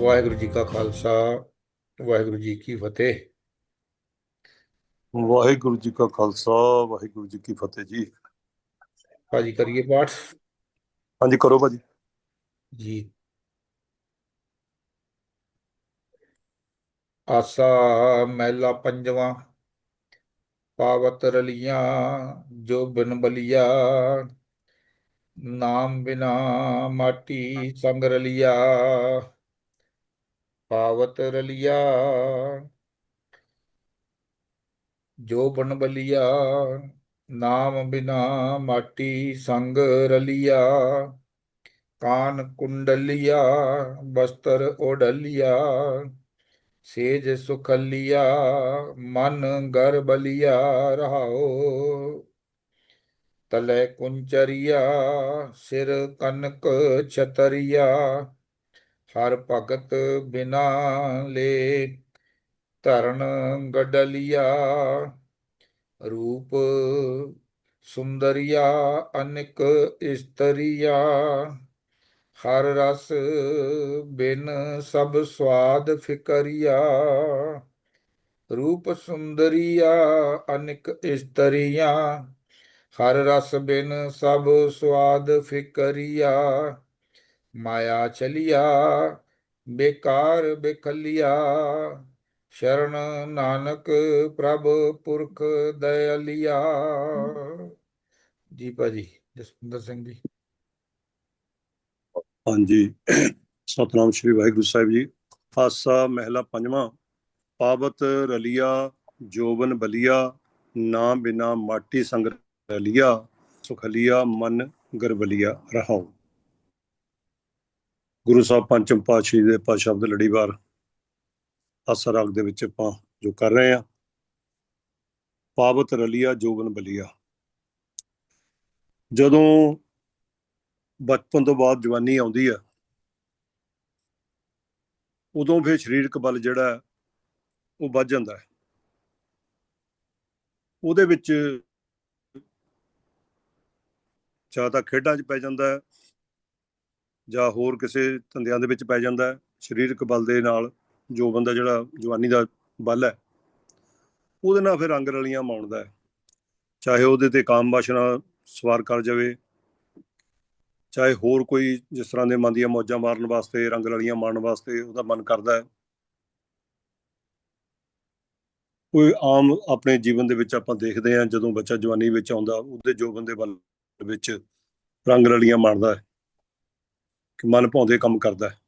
ਵਾਹਿਗੁਰੂ ਜੀ ਕਾ ਖਾਲਸਾ ਵਾਹਿਗੁਰੂ ਜੀ ਕੀ ਫਤਿਹ ਵਾਹਿਗੁਰੂ ਜੀ ਕਾ ਖਾਲਸਾ ਵਾਹਿਗੁਰੂ ਜੀ ਕੀ ਫਤਿਹ ਜੀ ਭਾਜੀ ਕਰੀਏ ਪਾਠ ਹਾਂਜੀ ਕਰੋ ਭਾਜੀ ਜੀ ਆਸਾ ਮਹਿਲਾ ਪੰਜਵਾਂ ਪਾਵਤ ਰਲੀਆਂ ਜੋ ਬਿਨ ਬਲੀਆ ਨਾਮ ਬਿਨਾ ਮਾਟੀ ਸੰਗ ਰਲੀਆ ਪਾਵਤ ਰਲਿਆ। ਜੋ ਬਨ ਬਲੀਆ, ਨਾਮ ਬਿਨਾ ਮਾਟੀ ਸੰਗ ਰਲਿਆ। ਕਾਨ ਕੁੰਡਲਿਆ, ਬਸਤਰ ਓਢਲਿਆ ਸੇਜ ਸੁਖਲਿਆ, ਮਨ ਗਰ ਬਲਿਆ ਰਹਾਓ ਤਲੇ ਕੁੰਚਰੀਆ, ਸਿਰ ਕਨਕ ਛਤਰੀਆ। ਹਰ ਭਗਤ ਬਿਨਾ ਲੇ ਧਰਨ ਗਡਲਿਆ, ਰੂਪ ਸੁੰਦਰੀਆ, ਅਨਿਕ ਇਸਤਰੀਆ। ਹਰ ਰਸ ਬਿਨ ਸਭ ਸਵਾਦ ਫਿਕਰੀਆ, ਰੂਪ ਸੁੰਦਰੀਆ, ਅਨਿਕ ਇਸਤਰੀਆ। ਹਰ ਰਸ ਬਿਨ ਸਭ ਸਵਾਦ ਫਿਕਰੀਆ। ਮਾਇਆ ਚਲਿਆ, ਬੇਕਾਰ ਬੇਖਲਿਆ। ਸ਼ਰਨ ਨਾਨਕ ਪ੍ਰਭ ਪੁਰਖ ਦਇਆਲਿਆ। ਜੀ ਭਾਜੀ, ਜਸਵਿੰਦਰ ਸਿੰਘ ਜੀ। ਹਾਂਜੀ। ਸਤਨਾਮ ਸ਼੍ਰੀ ਵਾਹਿਗੁਰੂ ਸਾਹਿਬ ਜੀ। ਆਸਾ ਮਹਿਲਾ ਪੰਜਵਾਂ। ਪਾਵਤ ਰਲਿਆ, ਜੋਬਨ ਬਲੀਆ, ਨਾ ਬਿਨਾ ਮਾਟੀ ਸੰਗ ਰਲੀਆ। ਸੁਖਲੀਆ, ਮਨ ਗਰਬਲੀਆ ਰਹਾਉ। ਗੁਰੂ ਸਾਹਿਬ ਪੰਚਮ ਪਾਤਸ਼ਾਹੀ ਦੇ ਪਾ ਸ਼ਬਦ ਲੜੀਵਾਰ ਆਸਾ ਦੇ ਵਿੱਚ ਆਪਾਂ ਜੋ ਕਰ ਰਹੇ ਆ ਪਾਵਤ ਰਲੀਆ, ਜੋਬਨ ਬਲੀਆ। ਜਦੋਂ ਬਚਪਨ ਤੋਂ ਬਾਅਦ ਜਵਾਨੀ ਆਉਂਦੀ ਆ, ਉਦੋਂ ਫਿਰ ਸਰੀਰਕ ਬਲ ਜਿਹੜਾ ਉਹ ਵੱਧ ਜਾਂਦਾ ਹੈ। ਉਹਦੇ ਵਿੱਚ ਜਾਂ ਤਾਂ ਖੇਡਾਂ 'ਚ ਪੈ ਜਾਂਦਾ ਹੈ। ਜਾਂ ਹੋਰ ਕਿਸੇ ਧੰਦਿਆਂ ਦੇ ਵਿੱਚ ਪੈ ਜਾਂਦਾ ਸਰੀਰਕ ਬਲ ਦੇ ਨਾਲ ਜੋ ਬੰਦਾ ਜਿਹੜਾ ਜਵਾਨੀ ਦਾ ਬਲ ਹੈ, ਉਹਦੇ ਨਾਲ ਫਿਰ ਰੰਗ ਰਲੀਆਂ ਮਾਉਂਦਾ ਹੈ। ਚਾਹੇ ਉਹਦੇ ਤੇ ਕਾਮ ਵਾਸ਼ਨਾ ਸਵਾਰ ਕਰ ਜਾਵੇ, ਚਾਹੇ ਹੋਰ ਕੋਈ ਜਿਸ ਤਰ੍ਹਾਂ ਦੇ ਮਨ ਦੀਆਂ ਮੌਜਾਂ ਮਾਰਨ ਵਾਸਤੇ ਰੰਗ ਰਲੀਆਂ ਮਾਰਨ ਵਾਸਤੇ ਉਹਦਾ ਮਨ ਕਰਦਾ ਹੈ। ਕੋਈ ਆਮ ਆਪਣੇ ਜੀਵਨ ਦੇ ਵਿੱਚ ਆਪਾਂ ਦੇਖਦੇ ਹਾਂ, ਜਦੋਂ ਬੱਚਾ ਜਵਾਨੀ ਵਿੱਚ ਆਉਂਦਾ, ਉਹਦੇ ਜੋਬਨ ਦੇ ਬਲ ਵਿੱਚ ਰੰਗ ਰਲੀਆਂ ਮਾਰਦਾ ਹੈ। ਕਿ ਮਨ ਭਾਉਂਦੇ ਕੰਮ ਕਰਦਾ ਹੈ।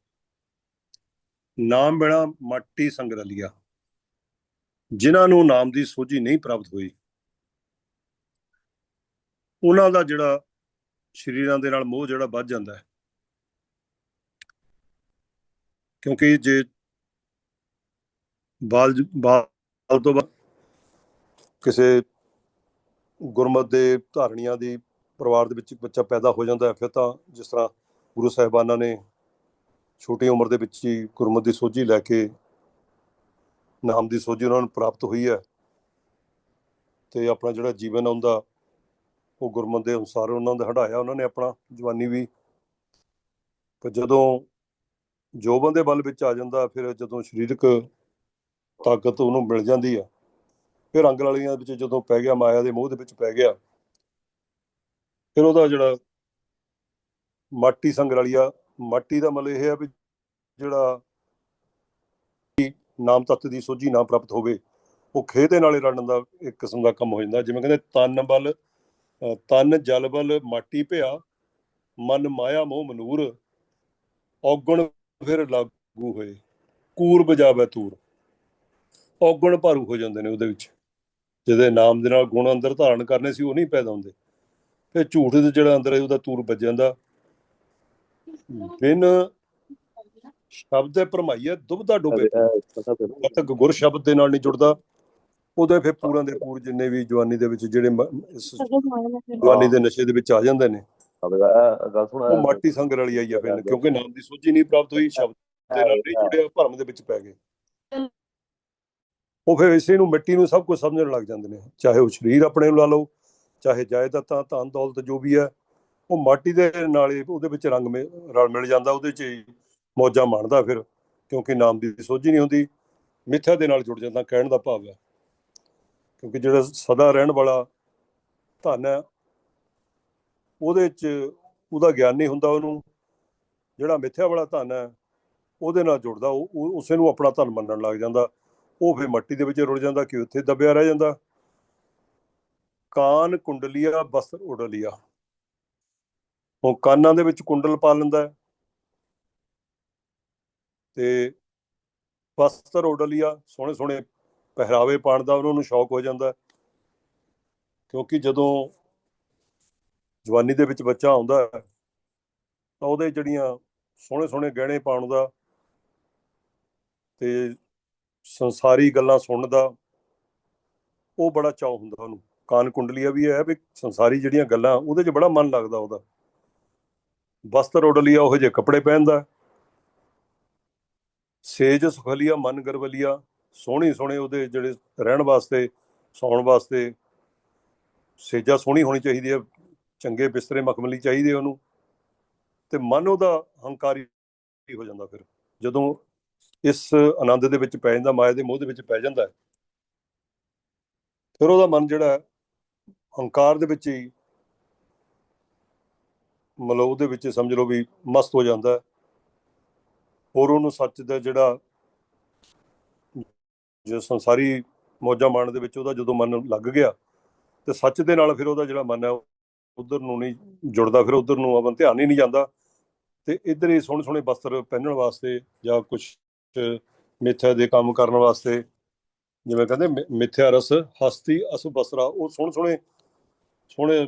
ਨਾਮ ਬਿਨਾ ਮਾਟੀ ਸੰਗ ਰਲੀਆ ਜਿਨ੍ਹਾਂ ਨੂੰ ਨਾਮ ਦੀ ਸੋਝੀ ਨਹੀਂ ਪ੍ਰਾਪਤ ਹੋਈ, ਉਹਨਾਂ ਦਾ ਜਿਹੜਾ ਸ਼ਰੀਰਾਂ ਦੇ ਨਾਲ ਮੋਹ ਜਿਹੜਾ ਵੱਧ ਜਾਂਦਾ ਹੈ। ਕਿਉਂਕਿ ਜੇ ਬਾਲ ਬਾਲ ਤੋਂ ਬਾਅਦ ਕਿਸੇ ਗੁਰਮਤ ਦੇ ਧਾਰਣੀਆਂ ਦੀ ਪਰਿਵਾਰ ਦੇ ਵਿੱਚ ਬੱਚਾ ਪੈਦਾ ਹੋ ਜਾਂਦਾ ਹੈ, ਫਿਰ ਤਾਂ ਜਿਸ ਤਰ੍ਹਾਂ ਗੁਰੂ ਸਾਹਿਬਾਨਾਂ ਨੇ ਛੋਟੀ ਉਮਰ ਦੇ ਵਿੱਚ ਹੀ ਗੁਰਮਤ ਦੀ ਸੋਝੀ ਲੈ ਕੇ ਨਾਮ ਦੀ ਸੋਝੀ ਉਹਨਾਂ ਨੂੰ ਪ੍ਰਾਪਤ ਹੋਈ ਹੈ ਤੇ ਆਪਣਾ ਜਿਹੜਾ ਜੀਵਨ ਆਉਂਦਾ ਉਹ ਗੁਰਮਤ ਦੇ ਅਨੁਸਾਰ ਉਹਨਾਂ ਦਾ ਹਟਾਇਆ ਉਹਨਾਂ ਨੇ ਆਪਣਾ ਜਵਾਨੀ ਵੀ ਪਰ ਜਦੋਂ ਜੋਬਨ ਦੇ ਬਲ ਵਿੱਚ ਆ ਜਾਂਦਾ, ਫਿਰ ਜਦੋਂ ਸਰੀਰਕ ਤਾਕਤ ਉਹਨੂੰ ਮਿਲ ਜਾਂਦੀ ਆ, ਫਿਰ ਰੰਗ ਵਾਲੀਆਂ ਵਿੱਚ ਜਦੋਂ ਪੈ ਗਿਆ, ਮਾਇਆ ਦੇ ਮੋਹ ਦੇ ਵਿੱਚ ਪੈ ਗਿਆ, ਫਿਰ ਉਹਦਾ ਜਿਹੜਾ ਮਾਟੀ ਸੰਗਰਾਲੀਆ ਮਾਟੀ ਦਾ ਮਤਲਬ ਇਹ ਹੈ ਵੀ ਜਿਹੜਾ ਨਾਮ ਤੱਤ ਦੀ ਸੋਝੀ ਨਾ ਪ੍ਰਾਪਤ ਹੋਵੇ, ਉਹ ਖੇਹ ਦੇ ਨਾਲੇ ਰੜਨ ਦਾ ਇੱਕ ਕਿਸਮ ਦਾ ਕੰਮ ਹੋ ਜਾਂਦਾ। ਜਿਵੇਂ ਕਹਿੰਦੇ ਤਨ ਬਲ ਤਨ, ਜਲ ਬਲ, ਮਾਟੀ ਭਿਆ, ਮਨ ਮਾਇਆ, ਮੋਹ ਮਨੂਰ, ਔਗਣ ਫਿਰ ਲਾਗੂ ਹੋਏ, ਕੂਰ ਬਜਾਵੇ ਤੂਰ। ਔਗਣ ਭਾਰੂ ਹੋ ਜਾਂਦੇ ਨੇ ਉਹਦੇ ਵਿੱਚ। ਜਿਹਦੇ ਨਾਮ ਦੇ ਨਾਲ ਗੁਣ ਅੰਦਰ ਧਾਰਨ ਕਰਨੇ ਸੀ, ਉਹ ਨਹੀਂ ਪੈਦਾ ਹੁੰਦੇ। ਫਿਰ ਝੂਠ ਦੇ ਜਿਹੜਾ ਅੰਦਰ ਹੈ, ਉਹਦਾ ਤੂਰ ਵੱਜ ਜਾਂਦਾ। ਬਿਨ ਸ਼ਬਦ ਦੇ ਭਰਮਾਈਆ ਦੁਬਦਾ ਡੋਬੇ ਤੱਕ ਗੁਰ ਸ਼ਬਦ ਦੇ ਨਾਲ ਨਹੀਂ ਜੁੜਦਾ। ਉਹਦੇ ਫਿਰ ਪੂਰਨ ਦੇ ਪੂਰ ਜਿੰਨੇ ਵੀ ਜਵਾਨੀ ਦੇ ਵਿੱਚ ਜਿਹੜੇ ਇਸ ਜਵਾਨੀ ਦੇ ਨਸ਼ੇ ਦੇ ਵਿੱਚ ਆ ਜਾਂਦੇ ਨੇ। ਗੱਲ ਸੁਣ ਉਹ ਮਾਟੀ ਸੰਗ ਰਲੀ ਆਈ ਆ ਫਿਰ, ਕਿਉਂਕਿ ਨਾਮ ਦੀ ਸੋਝੀ ਨਹੀਂ ਪ੍ਰਾਪਤ ਹੋਈ, ਸ਼ਬਦ ਦੇ ਨਾਲ ਨਹੀਂ ਜੁੜਿਆ, ਭਰਮ ਦੇ ਵਿੱਚ ਪੈ ਗਏ। ਉਹ ਫਿਰ ਇਸੇ ਨੂੰ ਮਿੱਟੀ ਨੂੰ ਸਭ ਕੁਝ ਸਮਝਣ ਲੱਗ ਜਾਂਦੇ ਨੇ। ਚਾਹੇ ਉਹ ਸਰੀਰ ਆਪਣੇ ਨੂੰ ਲਾ ਲਓ, ਚਾਹੇ ਜਾਇਦਾਦਾਂ ਧਨ ਦੌਲਤ ਜੋ ਵੀ ਹੈ ਉਹ ਮਾਟੀ ਦੇ ਨਾਲ ਹੀ ਉਹਦੇ ਵਿੱਚ ਰੰਗ ਮਿ- ਰਲ ਮਿਲ ਜਾਂਦਾ, ਉਹਦੇ ਚ ਹੀ ਮੌਜਾਂ ਮਾਣਦਾ ਫਿਰ, ਕਿਉਂਕਿ ਨਾਮ ਦੀ ਸੋਝੀ ਨਹੀਂ ਹੁੰਦੀ, ਮਿੱਥਿਆ ਦੇ ਨਾਲ ਜੁੜ ਜਾਂਦਾ, ਕਹਿਣ ਦਾ ਭਾਵ ਹੈ। ਕਿਉਂਕਿ ਜਿਹੜਾ ਸਦਾ ਰਹਿਣ ਵਾਲਾ ਧਨ ਹੈ, ਉਹਦੇ 'ਚ ਉਹਦਾ ਗਿਆਨ ਨਹੀਂ ਹੁੰਦਾ ਉਹਨੂੰ, ਜਿਹੜਾ ਮਿੱਥਿਆ ਵਾਲਾ ਧਨ ਹੈ, ਉਹਦੇ ਨਾਲ ਜੁੜਦਾ ਉਹ, ਉਸੇ ਨੂੰ ਆਪਣਾ ਧਨ ਮੰਨਣ ਲੱਗ ਜਾਂਦਾ, ਉਹ ਫਿਰ ਮੱਟੀ ਦੇ ਵਿੱਚ ਰੁੜ ਜਾਂਦਾ, ਕਿ ਉੱਥੇ ਦਬਿਆ ਰਹਿ ਜਾਂਦਾ। ਕਾਨ ਕੁੰਡਲੀਆ, ਬਸਤਰ ਉਡਲੀਆ। ਉਹ ਕਾਨਾਂ ਦੇ ਵਿੱਚ ਕੁੰਡਲ ਪਾ ਲੈਂਦਾ ਹੈ। ਤੇ ਬਸਤਰ ਉਡਲੀਆ, ਸੋਹਣੇ ਸੋਹਣੇ ਪਹਿਰਾਵੇ ਪਾਉਣ ਦਾ ਉਹਨਾਂ ਨੂੰ ਸ਼ੌਕ ਹੋ ਜਾਂਦਾ ਕਿਉਂਕਿ ਜਦੋਂ ਜਵਾਨੀ ਦੇ ਵਿੱਚ ਬੱਚਾ ਆਉਂਦਾ ਹੈ, ਤਾਂ ਉਹਦੇ ਜਿਹੜੀਆਂ ਸੋਹਣੇ ਸੋਹਣੇ ਗਹਿਣੇ ਪਾਉਣ ਦਾ ਤੇ ਸੰਸਾਰੀ ਗੱਲਾਂ ਸੁਣਨ ਦਾ ਉਹ ਬੜਾ ਚਾਅ ਹੁੰਦਾ ਉਹਨੂੰ। ਕਾਨ ਕੁੰਡਲੀਆ ਵੀ ਇਹ ਹੈ ਵੀ ਸੰਸਾਰੀ ਜਿਹੜੀਆਂ ਗੱਲਾਂ, ਉਹਦੇ 'ਚ ਬੜਾ ਮਨ ਲੱਗਦਾ ਉਹਦਾ। ਵਸਤਰ ਉਡਲੀਆ ਉਹ ਜਿਹੇ ਕੱਪੜੇ ਪਹਿਨਦਾ ਸੇਜ ਸੁਖਲੀਆ, ਮਨ ਗਰਵਲੀਆ, ਸੋਹਣੀ ਸੋਹਣੇ ਉਹਦੇ ਜਿਹੜੇ ਰਹਿਣ ਵਾਸਤੇ, ਸੌਣ ਵਾਸਤੇ ਸੇਜਾ ਸੋਹਣੀ ਹੋਣੀ ਚਾਹੀਦੀ ਹੈ, ਚੰਗੇ ਬਿਸਤਰੇ ਮਖਮਲੀ ਚਾਹੀਦੇ ਉਹਨੂੰ, ਤੇ ਮਨ ਉਹਦਾ ਹੰਕਾਰੀ ਹੋ ਜਾਂਦਾ ਫਿਰ। ਜਦੋਂ ਇਸ ਆਨੰਦ ਦੇ ਵਿੱਚ ਪੈ ਜਾਂਦਾ, ਮਾਇਆ ਦੇ ਮੋਹ ਦੇ ਵਿੱਚ ਪੈ ਜਾਂਦਾ ਫਿਰ ਉਹਦਾ ਮਨ ਜਿਹੜਾ ਹੰਕਾਰ ਦੇ ਵਿੱਚ ਹੀ ਮਤਲਬ ਉਹਦੇ ਵਿੱਚ ਸਮਝ ਲਓ ਵੀ ਮਸਤ ਹੋ ਜਾਂਦਾ ਹੈ। ਹੋਰ ਉਹਨੂੰ ਸੱਚ ਦਾ ਜਿਹੜਾ ਜੋ ਸੰਸਾਰੀ ਮੌਜਾਂ ਮਾਣ ਦੇ ਵਿੱਚ ਉਹਦਾ ਜਦੋਂ ਮਨ ਲੱਗ ਗਿਆ ਤੇ ਸੱਚ ਦੇ ਨਾਲ ਫਿਰ ਉਹਦਾ ਜਿਹੜਾ ਮਨ ਹੈ ਉਧਰ ਨੂੰ ਨਹੀਂ ਜੁੜਦਾ, ਫਿਰ ਉਧਰ ਨੂੰ ਆਪਣਾ ਧਿਆਨ ਹੀ ਨਹੀਂ ਜਾਂਦਾ। ਤੇ ਇੱਧਰ ਹੀ ਸੋਹਣੇ ਸੋਹਣੇ ਵਸਤਰ ਪਹਿਨਣ ਵਾਸਤੇ ਜਾਂ ਕੁਝ ਮਿੱਥਿਆ ਦੇ ਕੰਮ ਕਰਨ ਵਾਸਤੇ, ਜਿਵੇਂ ਕਹਿੰਦੇ ਮਿ- ਮਿੱਥਿਆ ਰਸ, ਹਸਤੀ ਅਸ ਬਸਰਾ, ਉਹ ਸੋਹਣੇ ਸੋਹਣੇ ਸੋਹਣੇ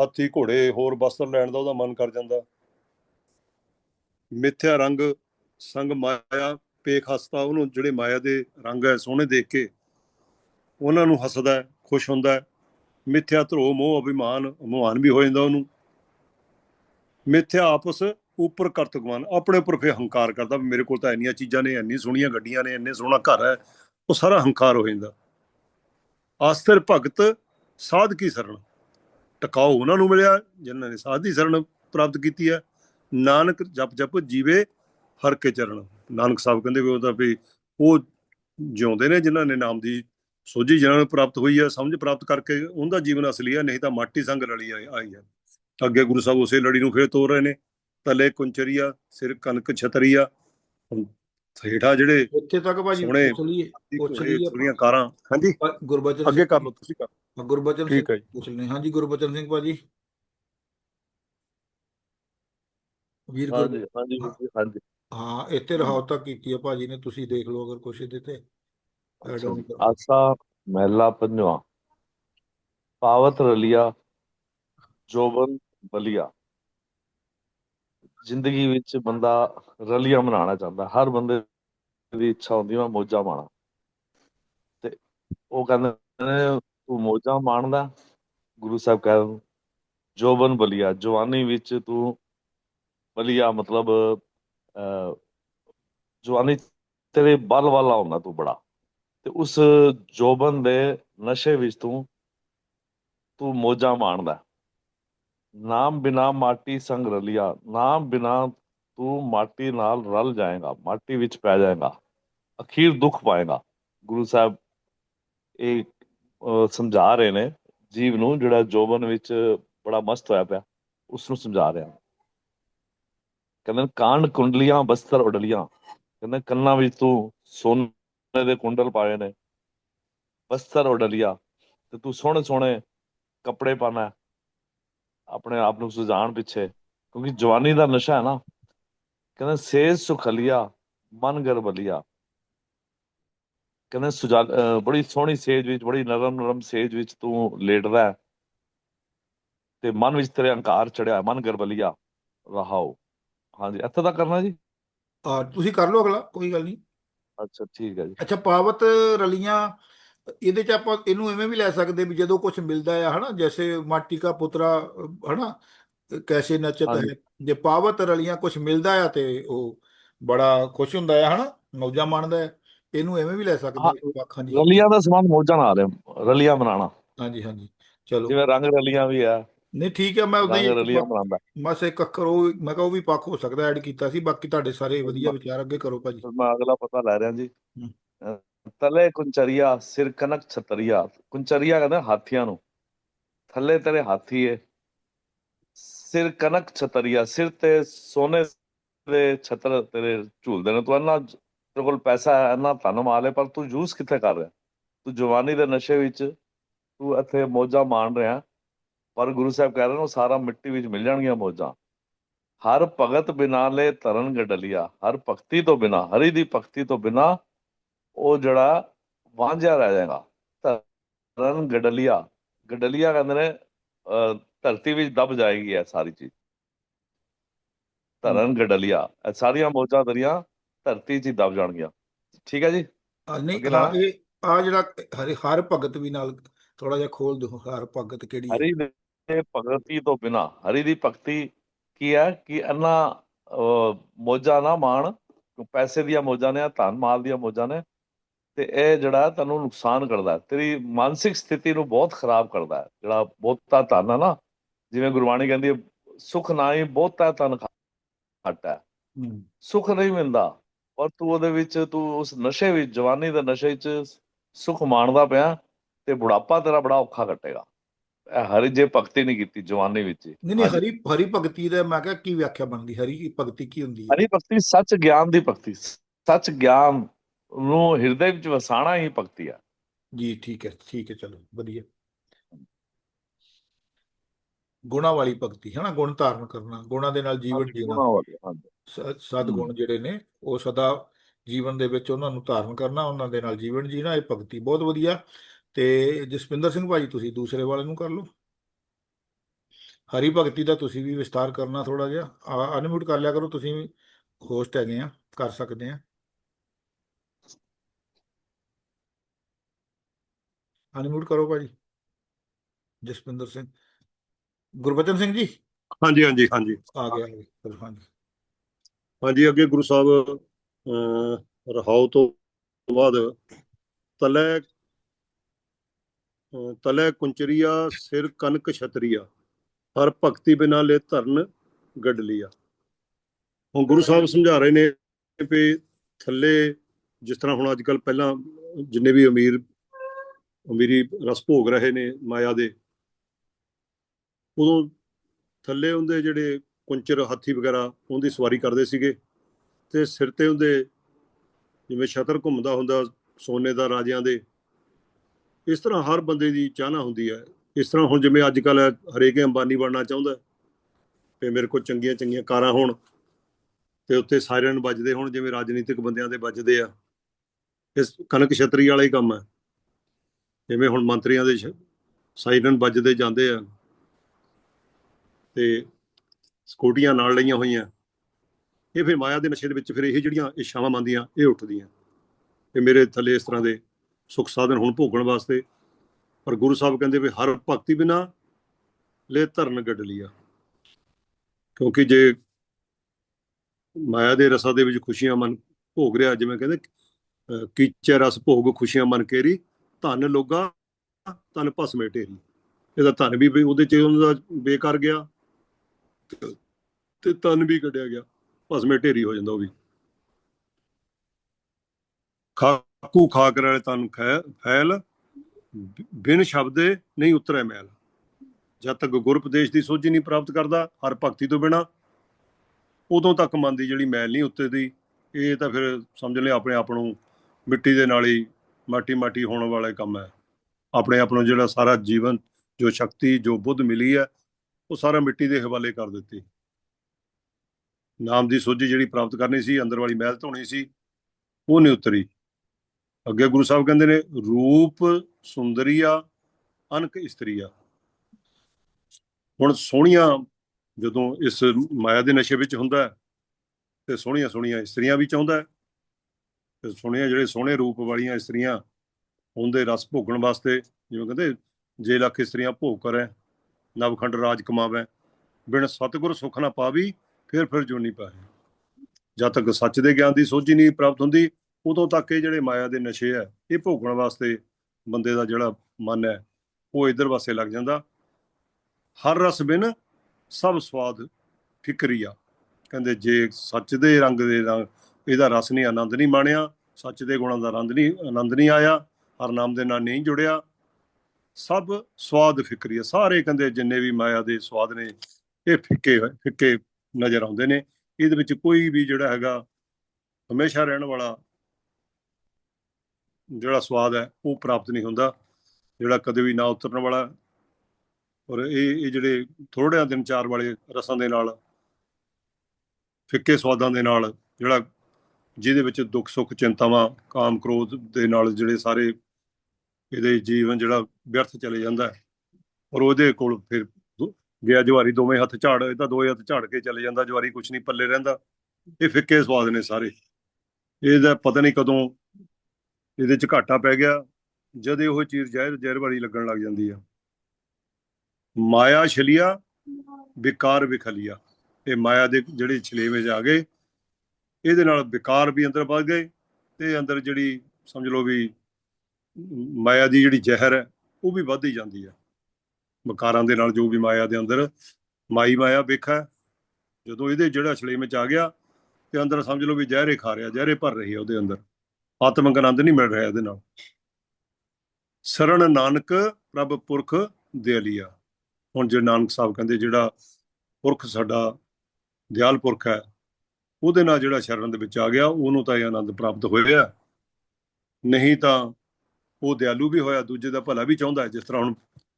ਹਾਥੀ ਘੋੜੇ ਹੋਰ ਵਸਤਰ ਲੈਣ ਦਾ ਉਹਦਾ ਮਨ ਕਰ ਜਾਂਦਾ। ਮਿੱਥਿਆ ਰੰਗ, ਸੰਗ ਮਾਇਆ, ਪੇਖ ਹਸਤਾ, ਉਹਨੂੰ ਜਿਹੜੇ ਮਾਇਆ ਦੇ ਰੰਗ ਹੈ, ਸੋਹਣੇ ਦੇਖ ਕੇ ਉਹਨਾਂ ਨੂੰ ਹੱਸਦਾ ਖੁਸ਼ ਹੁੰਦਾ ਮਿੱਥਿਆ ਧਰੋ ਮੋਹ, ਅਭਿਮਾਨ ਅਭਿਮਾਨ ਵੀ ਹੋ ਜਾਂਦਾ ਉਹਨੂੰ। ਮਿੱਥਿਆ ਆਪਸ ਉੱਪਰ ਕਰਤਗਵਾਨ ਆਪਣੇ ਉੱਪਰ ਫੇ ਹੰਕਾਰ ਕਰਦਾ ਵੀ ਮੇਰੇ ਕੋਲ ਤਾਂ ਇੰਨੀਆਂ ਚੀਜ਼ਾਂ ਨੇ ਇੰਨੀ ਸੋਹਣੀਆਂ ਗੱਡੀਆਂ ਨੇ, ਇੰਨੇ ਸੋਹਣਾ ਘਰ ਹੈ, ਉਹ ਸਾਰਾ ਹੰਕਾਰ ਹੋ ਜਾਂਦਾ। ਆਸਤਰ ਭਗਤ, ਸਾਧ ਕੀ ਸਰਣ ਟਿਕਾਓ ਉਹਨਾਂ ਨੂੰ ਮਿਲਿਆ, ਜਿਨ੍ਹਾਂ ਨੇ ਸਾਧ ਸਰਣ ਪ੍ਰਾਪਤ ਕੀਤੀ ਹੈ। ਨਾਨਕ ਜਪ ਜਪ ਜੀਵੇ ਹਰ ਕੇ ਚਰਨ। ਨਾਨਕ ਸਾਹਿਬ ਕਹਿੰਦੇ ਵੀ ਉਹਦਾ ਵੀ ਉਹ ਜਿਉਂਦੇ ਨੇ, ਜਿਨ੍ਹਾਂ ਨੇ ਨਾਮ ਦੀ ਸੋਝੀ ਜਿਨ੍ਹਾਂ ਨੂੰ ਪ੍ਰਾਪਤ ਹੋਈ ਹੈ, ਸਮਝ ਪ੍ਰਾਪਤ ਕਰਕੇ ਉਹਦਾ ਜੀਵਨ ਅਸਲੀ ਹੈ, ਨਹੀਂ ਤਾਂ ਮਾਟੀ ਸੰਗ ਰਲੀ ਆਈ ਆਈ ਹੈ। ਅੱਗੇ ਗੁਰੂ ਸਾਹਿਬ ਉਸੇ ਲੜੀ ਨੂੰ ਫੇਰ ਤੋਰ ਰਹੇ ਨੇ। ਤਲੇ ਕੁੰਚਰੀਆ, ਸਿਰ ਕਨਕ ਛਤਰੀਆ ਹੁਣ ਹੇਠਾਂ ਜਿਹੜੇ ਇੱਥੇ ਤੱਕ ਭਾਜੀ ਪੁੱਛ ਲਈਏ ਪੁੱਛ ਲਈਏ ਸੋਹਣੀਆਂ ਕਾਰਾਂ। ਹਾਂਜੀ। ਗੁਰਬਚਨ ਅੱਗੇ ਕਰ ਲਓ ਤੁਸੀਂ ਕਰ ਗੁਰਬਚਨ ਸਿੰਘ ਪੁੱਛ ਲੈਣੇ ਹਾਂਜੀ ਗੁਰਬਚਨ ਸਿੰਘ ਭਾਜੀ। ਵੀਰ ਗੁਰ ਹਾਂਜੀ ਹਾਂਜੀ ਹਾਂ। ਇੱਥੇ ਰਹਾਉਤਾ ਕੀਤੀ ਹੈ ਭਾਜੀ ਨੇ ਤੁਸੀਂ ਦੇਖ ਲਓ ਅਗਰ ਕੁਛ ਇਹਦੇ ਤੇ ਆਸਾ ਮਹਿਲਾ ਪੰਜਵਾਂ। ਪਾਵਤ ਰਲਿਆ ਜੋਬਨ ਬਲਿਆ। ਜ਼ਿੰਦਗੀ ਵਿੱਚ ਬੰਦਾ ਰਲੀਆਂ ਮਨਾਉਣਾ ਚਾਹੁੰਦਾ, ਹਰ ਬੰਦੇ ਦੀ ਇੱਛਾ ਹੁੰਦੀ ਮੈਂ ਮੌਜਾਂ ਮਾਣਾ। ਤੇ ਉਹ ਕਹਿੰਦੇ ਨੇ, ਤੂੰ ਮੌਜਾਂ ਮਾਣਦਾ, ਗੁਰੂ ਸਾਹਿਬ ਕਹਿੰਦੇ ਜੋਬਨ ਬਲੀਆ, ਜਵਾਨੀ ਵਿੱਚ ਤੂੰ ਬਲੀਆ ਮਤਲਬ, ਅਹ, ਜਵਾਨੀ ਤੇਰੇ ਬਲ ਵਾਲਾ ਹੁੰਦਾ ਤੂੰ ਬੜਾ। ਤੇ ਉਸ ਜੋਬਨ ਦੇ ਨਸ਼ੇ ਵਿੱਚ ਤੂੰ ਤੂੰ ਮੋਜਾਂ ਮਾਣਦਾ। ਨਾਮ ਬਿਨਾ ਮਾਟੀ ਸੰਗ ਰਲਿਆ ਨਾਮ ਬਿਨਾ ਤੂੰ ਮਾਟੀ ਨਾਲ ਰਲ ਜਾਏਗਾ ਮਾਟੀ ਵਿੱਚ ਪੈ ਜਾਏਗਾ ਅਖੀਰ ਦੁੱਖ ਪਾਏਗਾ। ਗੁਰੂ ਸਾਹਿਬ ਇਹ ਸਮਝਾ ਰਹੇ ਨੇ ਜੀਵ ਨੂੰ ਜਿਹੜਾ ਜੋਬਨ ਵਿੱਚ ਬੜਾ ਮਸਤ ਹੋਇਆ ਪਿਆ ਉਸ ਨੂੰ ਸਮਝਾ ਰਿਹਾ। ਕਹਿੰਦੇ ਨੇ, ਕਾਂਡ ਕੁੰਡਲੀਆਂ ਬਸਤਰ ਉਡਲੀਆਂ। ਕਹਿੰਦੇ ਕੰਨਾਂ ਵਿੱਚ ਤੂੰ ਸੋਨੇ ਦੇ ਕੁੰਡਲ ਪਾਏ ਨੇ। ਬਸਤਰ ਉਡਲੀਆ ਤੇ ਤੂੰ ਸੋਹਣੇ ਸੋਹਣੇ ਕੱਪੜੇ ਪਾਣਾ ਆਪਣੇ ਆਪ ਨੂੰ ਸੁਝਾਉਣ ਪਿੱਛੇ ਕਿਉਂਕਿ ਜਵਾਨੀ ਦਾ ਨਸ਼ਾ ਹੈ ਨਾ। ਕਹਿੰਦੇ ਸੇਜ ਸੁਖਲੀਆ ਮਨ ਗਰਬਲੀਆ। ਕਹਿੰਦੇ ਸੁਜਾ ਬੜੀ ਸੋਹਣੀ ਸੇਜ ਵਿੱਚ ਬੜੀ ਨਰਮ ਨਰਮ ਸੇਜ ਵਿੱਚ ਤੂੰ ਲੇਟਦਾ ਤੇ ਮਨ ਵਿੱਚ ਤੇਰੇ ਹੰਕਾਰ ਚੜਿਆ ਮਨ ਗਰਬਲੀਆ ਰਹਾਓ। ਹਾਂਜੀ ਇੱਥੇ ਤੱਕ ਕਰਨਾ ਜੀ? ਤੁਸੀਂ ਕਰ ਲਓ ਅਗਲਾ ਕੋਈ ਗੱਲ ਨਹੀਂ। ਅੱਛਾ ਠੀਕ ਹੈ ਜੀ। ਅੱਛਾ ਪਾਵਤ ਰਲੀਆਂ ਇਹਦੇ ਚ ਆਪਾਂ ਇਹਨੂੰ ਐਵੇਂ ਵੀ ਲੈ ਸਕਦੇ ਵੀ ਜਦੋਂ ਕੁਝ ਮਿਲਦਾ ਹੈ ਹਨਾ ਜੈਸੇ ਮਾਟੀ ਕਾ ਪੁੱਤਰਾ ਹਨਾ ਕੈਸੇ ਨਚਤ। ਹੈ ਜੇ ਪਾਵਤ ਰਲੀਆਂ ਕੁਝ ਮਿਲਦਾ ਆ ਤੇ ਉਹ ਬੜਾ ਖੁਸ਼ ਹੁੰਦਾ ਹੈ ਹਨਾ ਮੌਜਾਂ ਮਾਣਦਾ ਹੈ ਇਹਨੂੰ ਐਵੇਂ ਵੀ ਲੈ ਸਕਦੇ ਅੱਖਾਂ ਦੀ। ਰਲੀਆਂ ਦਾ ਸਮਾਨ ਮੌਜਾਂ ਨਾਲ ਰਲੀਆਂ ਬਣਾਉਣਾ। ਹਾਂਜੀ ਹਾਂਜੀ ਚਲੋ। ਜਿਵੇਂ ਰੰਗ ਰਲੀਆਂ ਵੀ ਹੈ ਨਹੀਂ ਠੀਕ ਹੈ ਮੈਂ ਉਦਾਂ ਹੀ ਇੱਕ ਬਸ ਅੱਖਰ ਉਹ ਮੈਂ ਕਿਹਾ ਉਹ ਵੀ ਪੱਖ ਹੋ ਸਕਦਾ ਐਡ ਕੀਤਾ ਸੀ ਬਾਕੀ ਤੁਹਾਡੇ ਸਾਰੇ ਵਧੀਆ ਵਿਚਾਰ ਅੱਗੇ ਕਰੋ ਭਾਜੀ। ਮੈਂ ਅਗਲਾ ਪਤਾ ਲੈ ਰਿਹਾ ਜੀ। ਤਲੇ ਕੁੰਚਰੀਆ, ਸਿਰ ਕਨਕ ਛਤਰੀਆ। ਕੁੰਚਰੀਆ ਕਹਿੰਦੇ ਹਾਥੀਆਂ ਨੂੰ। ਥੱਲੇ ਤੇਰੇ ਹਾਥੀ ਏ। ਸਿਰ ਕਨਕ ਛਤਰੀਆ, ਸਿਰ ਤੇ ਸੋਨੇ ਦੇ ਛਤਰ ਤੇਰੇ ਝੂਲਦੇ ਨੇ। ਤੂੰ ਇੰਨਾ ਤੇਰੇ ਕੋਲ ਪੈਸਾ ਹੈ, ਇੰਨਾ ਧਨ ਮਾਲ ਹੈ ਪਰ ਤੂੰ ਯੂਜ਼ ਕਿੱਥੇ ਕਰ ਰਿਹਾ? ਤੂੰ ਜਵਾਨੀ ਦੇ ਨਸ਼ੇ ਵਿੱਚ, ਤੂੰ ਇੱਥੇ ਮੌਜਾਂ ਮਾਣ ਰਿਹਾ। ਪਰ ਗੁਰੂ ਸਾਹਿਬ ਕਹਿ ਰਹੇ ਨੇ, ਉਹ ਸਾਰਾ ਮਿੱਟੀ ਵਿੱਚ ਮਿਲ ਜਾਣਗੀਆਂ ਮੌਜਾਂ। ਹਰ ਭਗਤ ਬਿਨਾ ਲੈ ਤਰਨ ਗਡਲਿਆ। ਹਰ ਭਗਤੀ ਤੋਂ ਬਿਨਾ, ਹਰੀ ਦੀ ਭਗਤੀ ਤੋਂ ਬਿਨਾ ਉਹ ਜਿਹੜਾ ਵਾਂਝਾ ਰਹਿ ਜਾਏਗਾ ਤਰਨ ਗਡਲਿਆ ਗਡਲਿਆ ਕਹਿੰਦੇ ਨੇ ਧਰਤੀ ਵਿੱਚ ਦਬ ਜਾਏਗੀ ਇਹ ਸਾਰੀ ਚੀਜ਼। ਤਰਨ ਗਡਲਿਆ ਇਹ ਸਾਰੀਆਂ ਮੌਜਾਂ ਦਰੀਆਂ ਧਰਤੀ 'ਚ ਦਬ ਜਾਣਗੀਆਂ। ਠੀਕ ਹੈ ਜੀ? ਆ ਨਹੀਂ ਅਗਲਾ। ਹਾਂ ਇਹ ਆ ਜਿਹੜਾ ਹਰ ਹਰ ਭਗਤ ਵੀ ਨਾਲ ਥੋੜਾ ਜਿਹਾ ਖੋਲ ਦਿਓ ਹਰ ਭਗਤ ਕਿਹੜੀ ਹਰੀ ਦੇ ਭਗਤੀ ਤੋਂ ਬਿਨਾ ਹਰੀ ਦੀ ਭਗਤੀ ਕੀ ਹੈ? ਕਿ ਅਹ, ਮੌਜਾਂ ਨਾ ਮਾਣ ਪੈਸੇ ਦੀਆਂ ਮੌਜਾਂ ਨੇ ਧਨ ਮਾਲ ਦੀਆਂ ਮੌਜਾਂ ਨੇ ਤੇ ਇਹ ਜਿਹੜਾ ਤੈਨੂੰ ਨੁਕਸਾਨ ਕਰਦਾ ਹੈ ਤੇਰੀ ਮਾਨਸਿਕ ਸਥਿਤੀ ਨੂੰ ਬਹੁਤ ਖਰਾਬ ਕਰਦਾ ਹੈ ਜਿਹੜਾ ਬਹੁਤਾ ਧਨ ਹੈ ਨਾ ਜਿਵੇਂ ਗੁਰਬਾਣੀ ਕਹਿੰਦੀ ਹੈ ਸੁਖ ਨਾਹੀ ਬਹੁਤਾ ਧਨ ਹੈ ਹੂੰ। ਸੁਖ ਨਹੀਂ ਮਿਲਦਾ ਪਰ ਤੂੰ ਉਹਦੇ ਵਿੱਚ ਤੂੰ ਉਸ ਨਸ਼ੇ ਵਿੱਚ ਜਵਾਨੀ ਦੇ ਨਸ਼ੇ ਵਿੱਚ ਸੁਖ ਮਾਣਦਾ ਪਿਆ ਤੇ ਬੁਢਾਪਾ ਤੇਰਾ ਬੜਾ ਔਖਾ ਕੱਟੇਗਾ ਇਹ ਹਰੀ ਜੇ ਭਗਤੀ ਨਹੀਂ ਕੀਤੀ ਜਵਾਨੀ ਵਿੱਚ ਹੀ। ਨਹੀਂ ਨਹੀਂ। ਹਰੀ ਹਰੀ ਭਗਤੀ ਦਾ ਮੈਂ ਕਿਹਾ ਕੀ ਵਿਆਖਿਆ ਬਣਦੀ ਹਰੀ ਭਗਤੀ ਕੀ ਹੁੰਦੀ ਹੈ ਹਰੀ ਭਗਤੀ ਸੱਚ ਗਿਆਨ ਦੀ ਭਗਤੀ ਸੱਚ ਗਿਆਨ ਨੂੰ ਹਿਰਦੇ ਵਿੱਚ ਵਸਾਣਾ ਹੀ ਭਗਤੀ ਹੈ ਜੀ ਠੀਕ ਹੈ ਠੀਕ ਹੈ ਚਲੋ ਵਧੀਆ। ਗੁਣਾ ਵਾਲੀ ਭਗਤੀ ਹੈ ਨਾ? ਗੁਣ ਧਾਰਨ ਕਰਨਾ ਗੁਣਾ ਦੇ ਨਾਲ ਜੀਵਨ ਜੀਣਾ। ਗੁਣਾਂ ਵਾਲੀ, ਹਾਂਜੀ। ਸ- ਸਦਗੁਣ ਜਿਹੜੇ ਨੇ ਉਹ ਸਦਾ ਜੀਵਨ ਦੇ ਵਿੱਚ ਉਹਨਾਂ ਨੂੰ ਧਾਰਨ ਕਰਨਾ ਉਹਨਾਂ ਦੇ ਨਾਲ ਜੀਵਨ ਜੀਣਾ ਇਹ ਭਗਤੀ ਬਹੁਤ ਵਧੀਆ। ਤੇ ਜਸਪਿੰਦਰ ਸਿੰਘ ਭਾਜੀ ਤੁਸੀਂ ਦੂਸਰੇ ਵਾਲੇ ਨੂੰ ਕਰ ਲਓ। ਹਰੀ ਭਗਤੀ ਦਾ ਤੁਸੀਂ ਵੀ ਵਿਸਤਾਰ ਕਰਨਾ ਥੋੜਾ ਜਿਹਾ। ਅਨਮਿਊਟ ਕਰ ਲਿਆ ਕਰੋ ਤੁਸੀਂ ਵੀ। ਹੋਸਟ ਹੈਗੇ ਆ ਕਰ ਸਕਦੇ ਆ। ਅਨਮਿਊਟ ਕਰੋ ਭਾਜੀ। ਜਸਪਿੰਦਰ ਸਿੰਘ। ਗੁਰਬਚਨ ਸਿੰਘ ਜੀ? ਹਾਂਜੀ ਹਾਂਜੀ ਹਾਂਜੀ। ਆ ਗਿਆ ਗਿਆ। ਚਲੋ, ਹਾਂਜੀ। ਹਾਂਜੀ ਅੱਗੇ ਗੁਰੂ ਸਾਹਿਬ ਰਹਾਉ ਤੋਂ ਬਾਅਦ ਤਲੇ ਤਲੇ ਕੁੰਚਰੀਆ ਸਿਰ ਕਨਕ ਛਤਰੀਆ ਹਰ ਭਗਤੀ ਬਿਨਾ ਲੈ ਧਰਨ ਗੱਡ ਲਿਆ ਹੁਣ ਗੁਰੂ ਸਾਹਿਬ ਸਮਝਾ ਰਹੇ ਨੇ ਵੀ ਥੱਲੇ ਜਿਸ ਤਰ੍ਹਾਂ ਹੁਣ ਅੱਜ ਕੱਲ ਪਹਿਲਾਂ ਜਿੰਨੇ ਵੀ ਅਮੀਰ ਅਮੀਰੀ ਰਸ ਭੋਗ ਰਹੇ ਨੇ ਮਾਇਆ ਦੇ। ਉਦੋਂ ਥੱਲੇ ਹੁੰਦੇ ਜਿਹੜੇ ਕੁੰਚਰ, ਹਾਥੀ ਵਗੈਰਾ, ਉਹਦੀ ਸਵਾਰੀ ਕਰਦੇ ਸੀਗੇ ਤੇ ਸਿਰ ਤੇ ਉਹਦੇ ਜਿਵੇਂ ਛਤਰ ਘੁੰਮਦਾ ਹੁੰਦਾ ਸੋਨੇ ਦਾ ਰਾਜਿਆਂ ਦੇ, ਇਸ ਤਰ੍ਹਾਂ ਹਰ ਬੰਦੇ ਦੀ ਚਾਹਨਾ ਹੁੰਦੀ ਹੈ। ਇਸ ਤਰ੍ਹਾਂ ਹੁਣ ਜਿਵੇਂ ਅੱਜ ਕੱਲ ਹਰੇਕ ਅੰਬਾਨੀ ਬਣਨਾ ਚਾਹੁੰਦਾ ਹੈ ਤੇ ਮੇਰੇ ਕੋਲ ਚੰਗੀਆਂ ਚੰਗੀਆਂ ਕਾਰਾਂ ਹੋਣ ਤੇ ਉੱਤੇ ਸਾਇਰਨ ਵੱਜਦੇ ਹੋਣ, ਜਿਵੇਂ ਰਾਜਨੀਤਿਕ ਬੰਦਿਆਂ ਦੇ ਵੱਜਦੇ ਆ। ਇਸ ਕਨਕ ਛਤਰੀ ਵਾਲਾ ਹੀ ਕੰਮ ਹੈ। ਜਿਵੇਂ ਹੁਣ ਮੰਤਰੀਆਂ ਦੇ ਸ਼- ਸਾਇਰਨ ਵੱਜਦੇ ਜਾਂਦੇ ਆ ਤੇ ਸਕੂਟੀਆਂ ਨਾਲ ਲਈਆਂ ਹੋਈਆਂ, ਇਹ ਫਿਰ ਮਾਇਆ ਦੇ ਨਸ਼ੇ ਦੇ ਵਿੱਚ ਫਿਰ ਇਹ ਜਿਹੜੀਆਂ ਇੱਛਾਵਾਂ ਮੰਦੀਆਂ ਇਹ ਉੱਠਦੀਆਂ। ਕਿ ਮੇਰੇ ਥੱਲੇ ਇਸ ਤਰ੍ਹਾਂ ਦੇ ਸੁੱਖ ਸਾਧਨ ਹੁਣ ਭੋਗਣ ਵਾਸਤੇ ਪਰ ਗੁਰੂ ਸਾਹਿਬ ਕਹਿੰਦੇ ਵੀ ਹਰ ਭਗਤੀ ਬਿਨਾ ਲੈ ਧਰਨ ਗੱਡ ਲਿਆ। ਕਿਉਂਕਿ ਜੇ ਮਾਇਆ ਦੇ ਰਸਾਂ ਦੇ ਵਿੱਚ ਖੁਸ਼ੀਆਂ ਮਨ ਭੋਗ ਰਿਹਾ, ਜਿਵੇਂ ਕਹਿੰਦੇ ਕੀਚੇ ਰਸ ਭੋਗ ਖੁਸ਼ੀਆਂ ਮਨ ਕੇਰੀ ਧਨ ਲੋਗਾ, ਧਨ ਭਸਮੇ ਢੇਰੀ। ਇਹਦਾ ਧਨ ਵੀ ਉਹਦੇ ਚ ਉਹਨਾਂ ਦਾ ਬੇਕਾਰ ਗਿਆ ਤੇ ਤਨ ਵੀ ਕੱਢਿਆ ਗਿਆ। ਭਸਮੇ ਢੇਰੀ ਹੋ ਜਾਂਦਾ ਉਹ ਵੀ। ਖਾਕੂ ਖਾਕ ਰਲੇ ਤਨ ਫੈਲ, ਬਿਨ ਸ਼ਬਦੇ ਨਹੀਂ ਉਤਰੈ ਮੈਲ। ਜਦ ਤੱਕ ਗੁਰਪਦੇਸ਼ ਦੀ ਸੋਝੀ ਨਹੀਂ ਪ੍ਰਾਪਤ ਕਰਦਾ, ਹਰ ਭਗਤੀ ਤੋਂ ਬਿਨਾ, ਉਦੋਂ ਤੱਕ ਮਨ ਦੀ ਜਿਹੜੀ ਮੈਲ ਨਹੀਂ ਉੱਤਰਦੀ ਇਹ ਤਾਂ ਫਿਰ ਸਮਝ ਲਿਆ ਆਪਣੇ ਆਪ ਨੂੰ ਮਿੱਟੀ ਦੇ ਨਾਲ ਹੀ ਮਾਟੀ ਮਾਟੀ ਹੋਣ ਵਾਲੇ ਕੰਮ ਹੈ। ਆਪਣੇ ਆਪ ਨੂੰ ਜਿਹੜਾ ਸਾਰਾ ਜੀਵਨ, ਜੋ ਸ਼ਕਤੀ, ਜੋ ਬੁੱਧ ਮਿਲੀ ਹੈ, ਉਹ ਸਾਰਾ ਮਿੱਟੀ ਦੇ ਹਵਾਲੇ ਕਰ ਦਿੱਤੀ। ਨਾਮ ਦੀ ਸੋਝੀ ਜਿਹੜੀ ਪ੍ਰਾਪਤ ਕਰਨੀ ਸੀ, ਅੰਦਰ ਵਾਲੀ ਮਹਿਲ ਧੋਣੀ ਸੀ, ਉਹ ਨਹੀਂ ਉਤਰੀ। ਅੱਗੇ ਗੁਰੂ ਸਾਹਿਬ ਕਹਿੰਦੇ ਨੇ, ਰੂਪ ਸੁੰਦਰੀਆ, ਅਨਕ ਇਸਤਰੀਆ। ਹੁਣ ਸੋਹਣੀਆਂ ਜਦੋਂ ਇਸ ਮਾਇਆ ਦੇ ਨਸ਼ੇ ਵਿੱਚ ਹੁੰਦਾ ਤੇ ਸੋਹਣੀਆਂ ਸੋਹਣੀਆਂ ਇਸਤਰੀਆਂ ਵੀ ਚਾਹੁੰਦਾ ਹੈ ਤੇ ਸੋਹਣੀਆਂ ਜਿਹੜੇ ਸੋਹਣੇ ਰੂਪ ਵਾਲੀਆਂ ਇਸਤਰੀਆਂ ਉਹਦੇ ਰਸ ਭੋਗਣ ਵਾਸਤੇ ਜਿਵੇਂ ਕਹਿੰਦੇ, ਜੇ ਲੱਖ ਇਸਤਰੀਆਂ ਭੋਗ ਕਰੇ, ਨਵਖੰਡ ਰਾਜ ਕਮਾਵੇ, ਬਿਨ ਸਤਿਗੁਰ ਸੁਖ ਨਾ ਪਾਵੀ, ਫਿਰ ਫਿਰ ਜੋਨੀ ਪਾਏ ਜਦ ਤੱਕ ਸੱਚ ਦੇ ਗਿਆਨ ਦੀ ਸੋਝੀ ਨਹੀਂ ਪ੍ਰਾਪਤ ਹੁੰਦੀ, ਉਦੋਂ ਤੱਕ ਇਹ ਜਿਹੜੇ ਮਾਇਆ ਦੇ ਨਸ਼ੇ ਆ ਇਹ ਭੋਗਣ ਵਾਸਤੇ ਬੰਦੇ ਦਾ ਜਿਹੜਾ ਮਨ ਹੈ, ਉਹ ਇਧਰ ਪਾਸੇ ਲੱਗ ਜਾਂਦਾ। ਹਰ ਰਸ ਬਿਨ ਸਭ ਸਵਾਦ ਫਿਕਰੀਆ। ਕਹਿੰਦੇ ਜੇ ਸੱਚ ਦੇ ਰੰਗ ਦੇ ਨਾਲ ਇਹਦਾ ਰਸ ਨਹੀਂ, ਆਨੰਦ ਨਹੀਂ ਮਾਣਿਆ, ਸੱਚ ਦੇ ਗੁਣਾਂ ਦਾ ਆਨੰਦ ਨਹੀਂ ਆਨੰਦ ਨਹੀਂ ਆਇਆ, ਹਰ ਨਾਮ ਦੇ ਨਾਲ ਨਹੀਂ ਜੁੜਿਆ। ਸਭ ਸਵਾਦ ਫਿਕਰੀ ਹੈ ਸਾਰੇ ਕਹਿੰਦੇ ਜਿੰਨੇ ਵੀ ਮਾਇਆ ਦੇ ਸਵਾਦ ਨੇ, ਇਹ ਫਿੱਕੇ ਫਿੱਕੇ ਨਜ਼ਰ ਆਉਂਦੇ ਨੇ। ਇਹਦੇ ਵਿੱਚ ਕੋਈ ਵੀ ਜਿਹੜਾ ਹੈਗਾ, ਹਮੇਸ਼ਾ ਰਹਿਣ ਵਾਲਾ ਜਿਹੜਾ ਸਵਾਦ ਹੈ, ਉਹ ਪ੍ਰਾਪਤ ਨਹੀਂ ਹੁੰਦਾ, ਜਿਹੜਾ ਕਦੇ ਵੀ ਨਾ ਉਤਰਨ ਵਾਲਾ। ਔਰ ਇਹ ਇਹ ਜਿਹੜੇ ਥੋੜਿਆਂ ਦਿਨ ਚਾਰ ਵਾਲੇ ਰਸਾਂ ਦੇ ਨਾਲ, ਫਿੱਕੇ ਸਵਾਦਾਂ ਦੇ ਨਾਲ ਜਿਹੜਾ ਜਿਹਦੇ ਵਿੱਚ ਦੁੱਖ ਸੁੱਖ ਚਿੰਤਾਵਾਂ, ਕਾਮ ਕ੍ਰੋਧ ਦੇ ਨਾਲ ਜਿਹੜੇ ਸਾਰੇ ਇਹਦੇ ਜੀਵਨ ਜਿਹੜਾ ਵਿਅਰਥ ਚਲੇ ਜਾਂਦਾ ਹੈ ਔਰ ਉਹਦੇ ਕੋਲ ਫਿਰ ਗਿਆ ਜਵਾਰੀ ਦੋਵੇਂ ਹੱਥ ਝਾੜ ਇਹਦਾ ਦੋਵੇਂ ਹੱਥ ਝਾੜ ਕੇ ਚਲੇ ਜਾਂਦਾ, ਜਵਾਰੀ ਕੁਛ ਨਹੀਂ ਪੱਲੇ ਰਹਿੰਦਾ, ਇਹ ਫਿੱਕੇ ਸਵਾਦ ਨੇ ਸਾਰੇ। ਇਹਦਾ ਪਤਾ ਨਹੀਂ ਕਦੋਂ ਇਹਦੇ ਚ ਘਾਟਾ ਪੈ ਗਿਆ, ਜਦ ਇਹ ਉਹ ਚੀਜ਼ ਜ਼ਹਿਰ ਜ਼ਹਿਰਵਾਰੀ ਲੱਗਣ ਲੱਗ ਜਾਂਦੀ ਆ। ਮਾਇਆ ਛਲਿਆ ਵਿਕਾਰ ਵਿਖਲਿਆ। ਇਹ ਮਾਇਆ ਦੇ ਜਿਹੜੇ ਛਲੇਵੇਂ 'ਚ ਆ ਗਏ ਇਹਦੇ ਨਾਲ ਵਿਕਾਰ ਵੀ ਅੰਦਰ ਵੱਧ ਗਏ ਤੇ ਅੰਦਰ ਜਿਹੜੀ ਸਮਝ ਲਓ ਵੀ ਮਾਇਆ ਦੀ ਜਿਹੜੀ ਜ਼ਹਿਰ ਹੈ, ਉਹ ਵੀ ਵੱਧਦੀ ਜਾਂਦੀ ਹੈ। ਵਿਕਾਰਾਂ ਦੇ ਨਾਲ ਜੋ ਵੀ ਮਾਇਆ ਦੇ ਅੰਦਰ ਮਾਈ ਮਾਇਆ ਵੇਖਾ ਜਦੋਂ ਇਹਦੇ ਜਿਹੜਾ ਛਲੇਵੇਂ 'ਚ ਆ ਗਿਆ ਤੇ ਅੰਦਰ ਸਮਝ ਲਓ ਵੀ ਜ਼ਹਿਰੇ ਖਾ ਰਿਹਾ, ਜ਼ਹਿਰੇ ਭਰ ਰਹੀ ਹੈ ਉਹਦੇ ਅੰਦਰ। ਆਤਮਿਕ ਆਨੰਦ ਨਹੀਂ ਮਿਲ ਰਿਹਾ ਇਹਦੇ ਨਾਲ। ਸਰਣ ਨਾਨਕ ਪ੍ਰਭ ਪੁਰਖ ਦੇ ਲਿਆ ਹੁਣ ਜੇ ਨਾਨਕ ਸਾਹਿਬ ਕਹਿੰਦੇ ਜਿਹੜਾ ਪੁਰਖ ਸਾਡਾ ਦਿਆਲ ਪੁਰਖ ਹੈ ਉਹਦੇ ਨਾਲ ਜਿਹੜਾ ਸ਼ਰਨ ਦੇ ਵਿੱਚ ਆ ਗਿਆ, ਉਹਨੂੰ ਤਾਂ ਇਹ ਆਨੰਦ ਪ੍ਰਾਪਤ ਹੋਇਆ। ਨਹੀਂ ਤਾਂ ਉਹ ਦਿਆਲੂ ਵੀ ਹੋਇਆ, ਦੂਜੇ ਦਾ ਭਲਾ ਵੀ ਚਾਹੁੰਦਾ ਹੈ, ਜਿਸ ਤਰ੍ਹਾਂ ਹੁਣ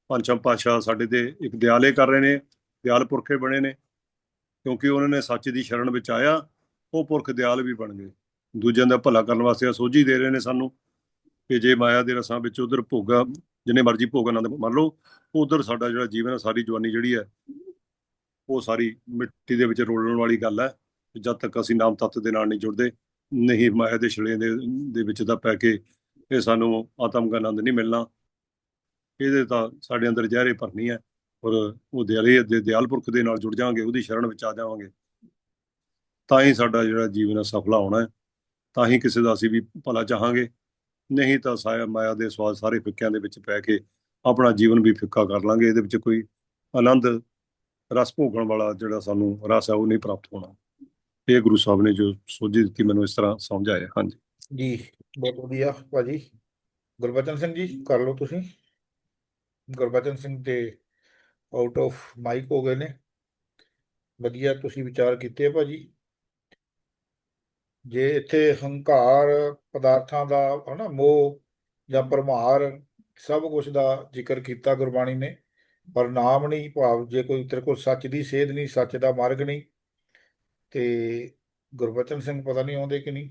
ਪੰਚਮ ਪਾਸ਼ਾ ਸਾਡੇ ਤੇ ਇੱਕ ਦਿਆਲੇ ਕਰ ਰਹੇ ਨੇ, ਦਿਆਲ ਪੁਰਖੇ ਬਣੇ ਨੇ। ਕਿਉਂਕਿ ਉਹਨਾਂ ਨੇ ਸੱਚ ਦੀ ਸ਼ਰਨ ਵਿੱਚ ਆਇਆ, ਉਹ ਪੁਰਖ ਦਿਆਲ ਵੀ ਬਣ ਗਏ। ਦੂਜਿਆਂ ਦਾ ਭਲਾ ਕਰਨ ਵਾਸਤੇ ਸੋਝੀ ਦੇ ਰਹੇ ਨੇ ਸਾਨੂੰ ਕਿ ਜੇ ਮਾਇਆ ਦੇ ਰਸਾਂ ਵਿੱਚ ਉਧਰ ਭੋਗਾ, ਜਿੰਨੇ ਮਰਜ਼ੀ ਭੋਗ ਆਨੰਦ ਮੰਨ ਲਓ, ਉਧਰ ਸਾਡਾ ਜਿਹੜਾ ਜੀਵਨ ਹੈ ਸਾਰੀ ਜਵਾਨੀ ਜਿਹੜੀ ਹੈ, ਉਹ ਸਾਰੀ ਮਿੱਟੀ ਦੇ ਵਿੱਚ ਰੋਲਣ ਵਾਲੀ ਗੱਲ ਹੈ। ਜਦ ਤੱਕ ਅਸੀਂ ਨਾਮ ਤੱਤ ਦੇ ਨਾਲ ਨਹੀਂ ਜੁੜਦੇ, ਨਹੀਂ ਮਾਇਆ ਦੇ ਛਲੇ ਦੇ ਦੇ ਵਿੱਚ ਤਾਂ ਪੈ ਕੇ ਇਹ ਸਾਨੂੰ ਆਤਮਿਕ ਆਨੰਦ ਨਹੀਂ ਮਿਲਣਾ। ਇਹਦੇ ਤਾਂ ਸਾਡੇ ਅੰਦਰ ਜ਼ਹਿਰੇ ਭਰਨੀ ਹੈ ਔਰ ਉਹ ਦਿਆਲੇ ਦੇ ਦਿਆਲ ਪੁਰਖ ਦੇ ਨਾਲ ਜੁੜ ਜਾਵਾਂਗੇ, ਉਹਦੀ ਸ਼ਰਨ ਵਿੱਚ ਆ ਜਾਵਾਂਗੇ। ਤਾਂ ਹੀ ਸਾਡਾ ਜਿਹੜਾ ਜੀਵਨ ਹੈ ਸਫਲਾ ਹੋਣਾ ਹੈ। ਤਾਂ ਹੀ ਕਿਸੇ ਦਾ ਅਸੀਂ ਵੀ ਭਲਾ ਚਾਹਾਂਗੇ। ਨਹੀਂ ਤਾਂ ਸਾਇਆ ਮਾਇਆ ਦੇ ਸਵਾਦ ਸਾਰੇ ਫਿੱਕਿਆਂ ਦੇ ਵਿੱਚ ਪੈ ਕੇ ਆਪਣਾ ਜੀਵਨ ਵੀ ਫਿੱਕਾ ਕਰ ਲਾਂਗੇ। ਇਹਦੇ ਵਿੱਚ ਕੋਈ ਆਨੰਦ ਰਸ ਭੋਗਣ ਵਾਲਾ ਜਿਹੜਾ ਸਾਨੂੰ ਰਸ ਹੈ, ਉਹ ਨਹੀਂ ਪ੍ਰਾਪਤ ਹੋਣਾ। ਇਹ ਗੁਰੂ ਸਾਹਿਬ ਨੇ ਜੋ ਸੋਝੀ ਦਿੱਤੀ, ਮੈਨੂੰ ਇਸ ਤਰ੍ਹਾਂ ਸਮਝਾਇਆ ਹਾਂਜੀ। ਜੀ, ਬਹੁਤ ਵਧੀਆ ਭਾਜੀ। ਗੁਰਬਚਨ ਸਿੰਘ ਜੀ, ਕਰ ਲਓ ਤੁਸੀਂ। ਗੁਰਬਚਨ ਸਿੰਘ ਤੇ ਆਊਟ ਆਫ ਮਾਈਕ ਹੋ ਗਏ ਨੇ। ਵਧੀਆ ਤੁਸੀਂ ਵਿਚਾਰ ਕੀਤੇ ਭਾਜੀ। ਜੇ ਇੱਥੇ ਹੰਕਾਰ ਪਦਾਰਥਾਂ ਦਾ ਹਨਾ, ਮੋਹ ਜਾਂ ਭਰਮਾਰ ਸਭ ਕੁਝ ਦਾ ਜ਼ਿਕਰ ਕੀਤਾ ਗੁਰਬਾਣੀ ਨੇ। ਪਰ ਨਾਮ ਨਹੀਂ ਭਾਵ, ਜੇ ਕੋਈ ਤੇਰੇ ਕੋਲ ਸੱਚ ਦੀ ਸੇਧ ਨਹੀਂ, ਸੱਚ ਦਾ ਮਾਰਗ ਨਹੀਂ ਤੇ ਗੁਰਬਚਨ ਸਿੰਘ ਪਤਾ ਨਹੀਂ ਆਉਂਦੇ ਕਿ ਨਹੀਂ।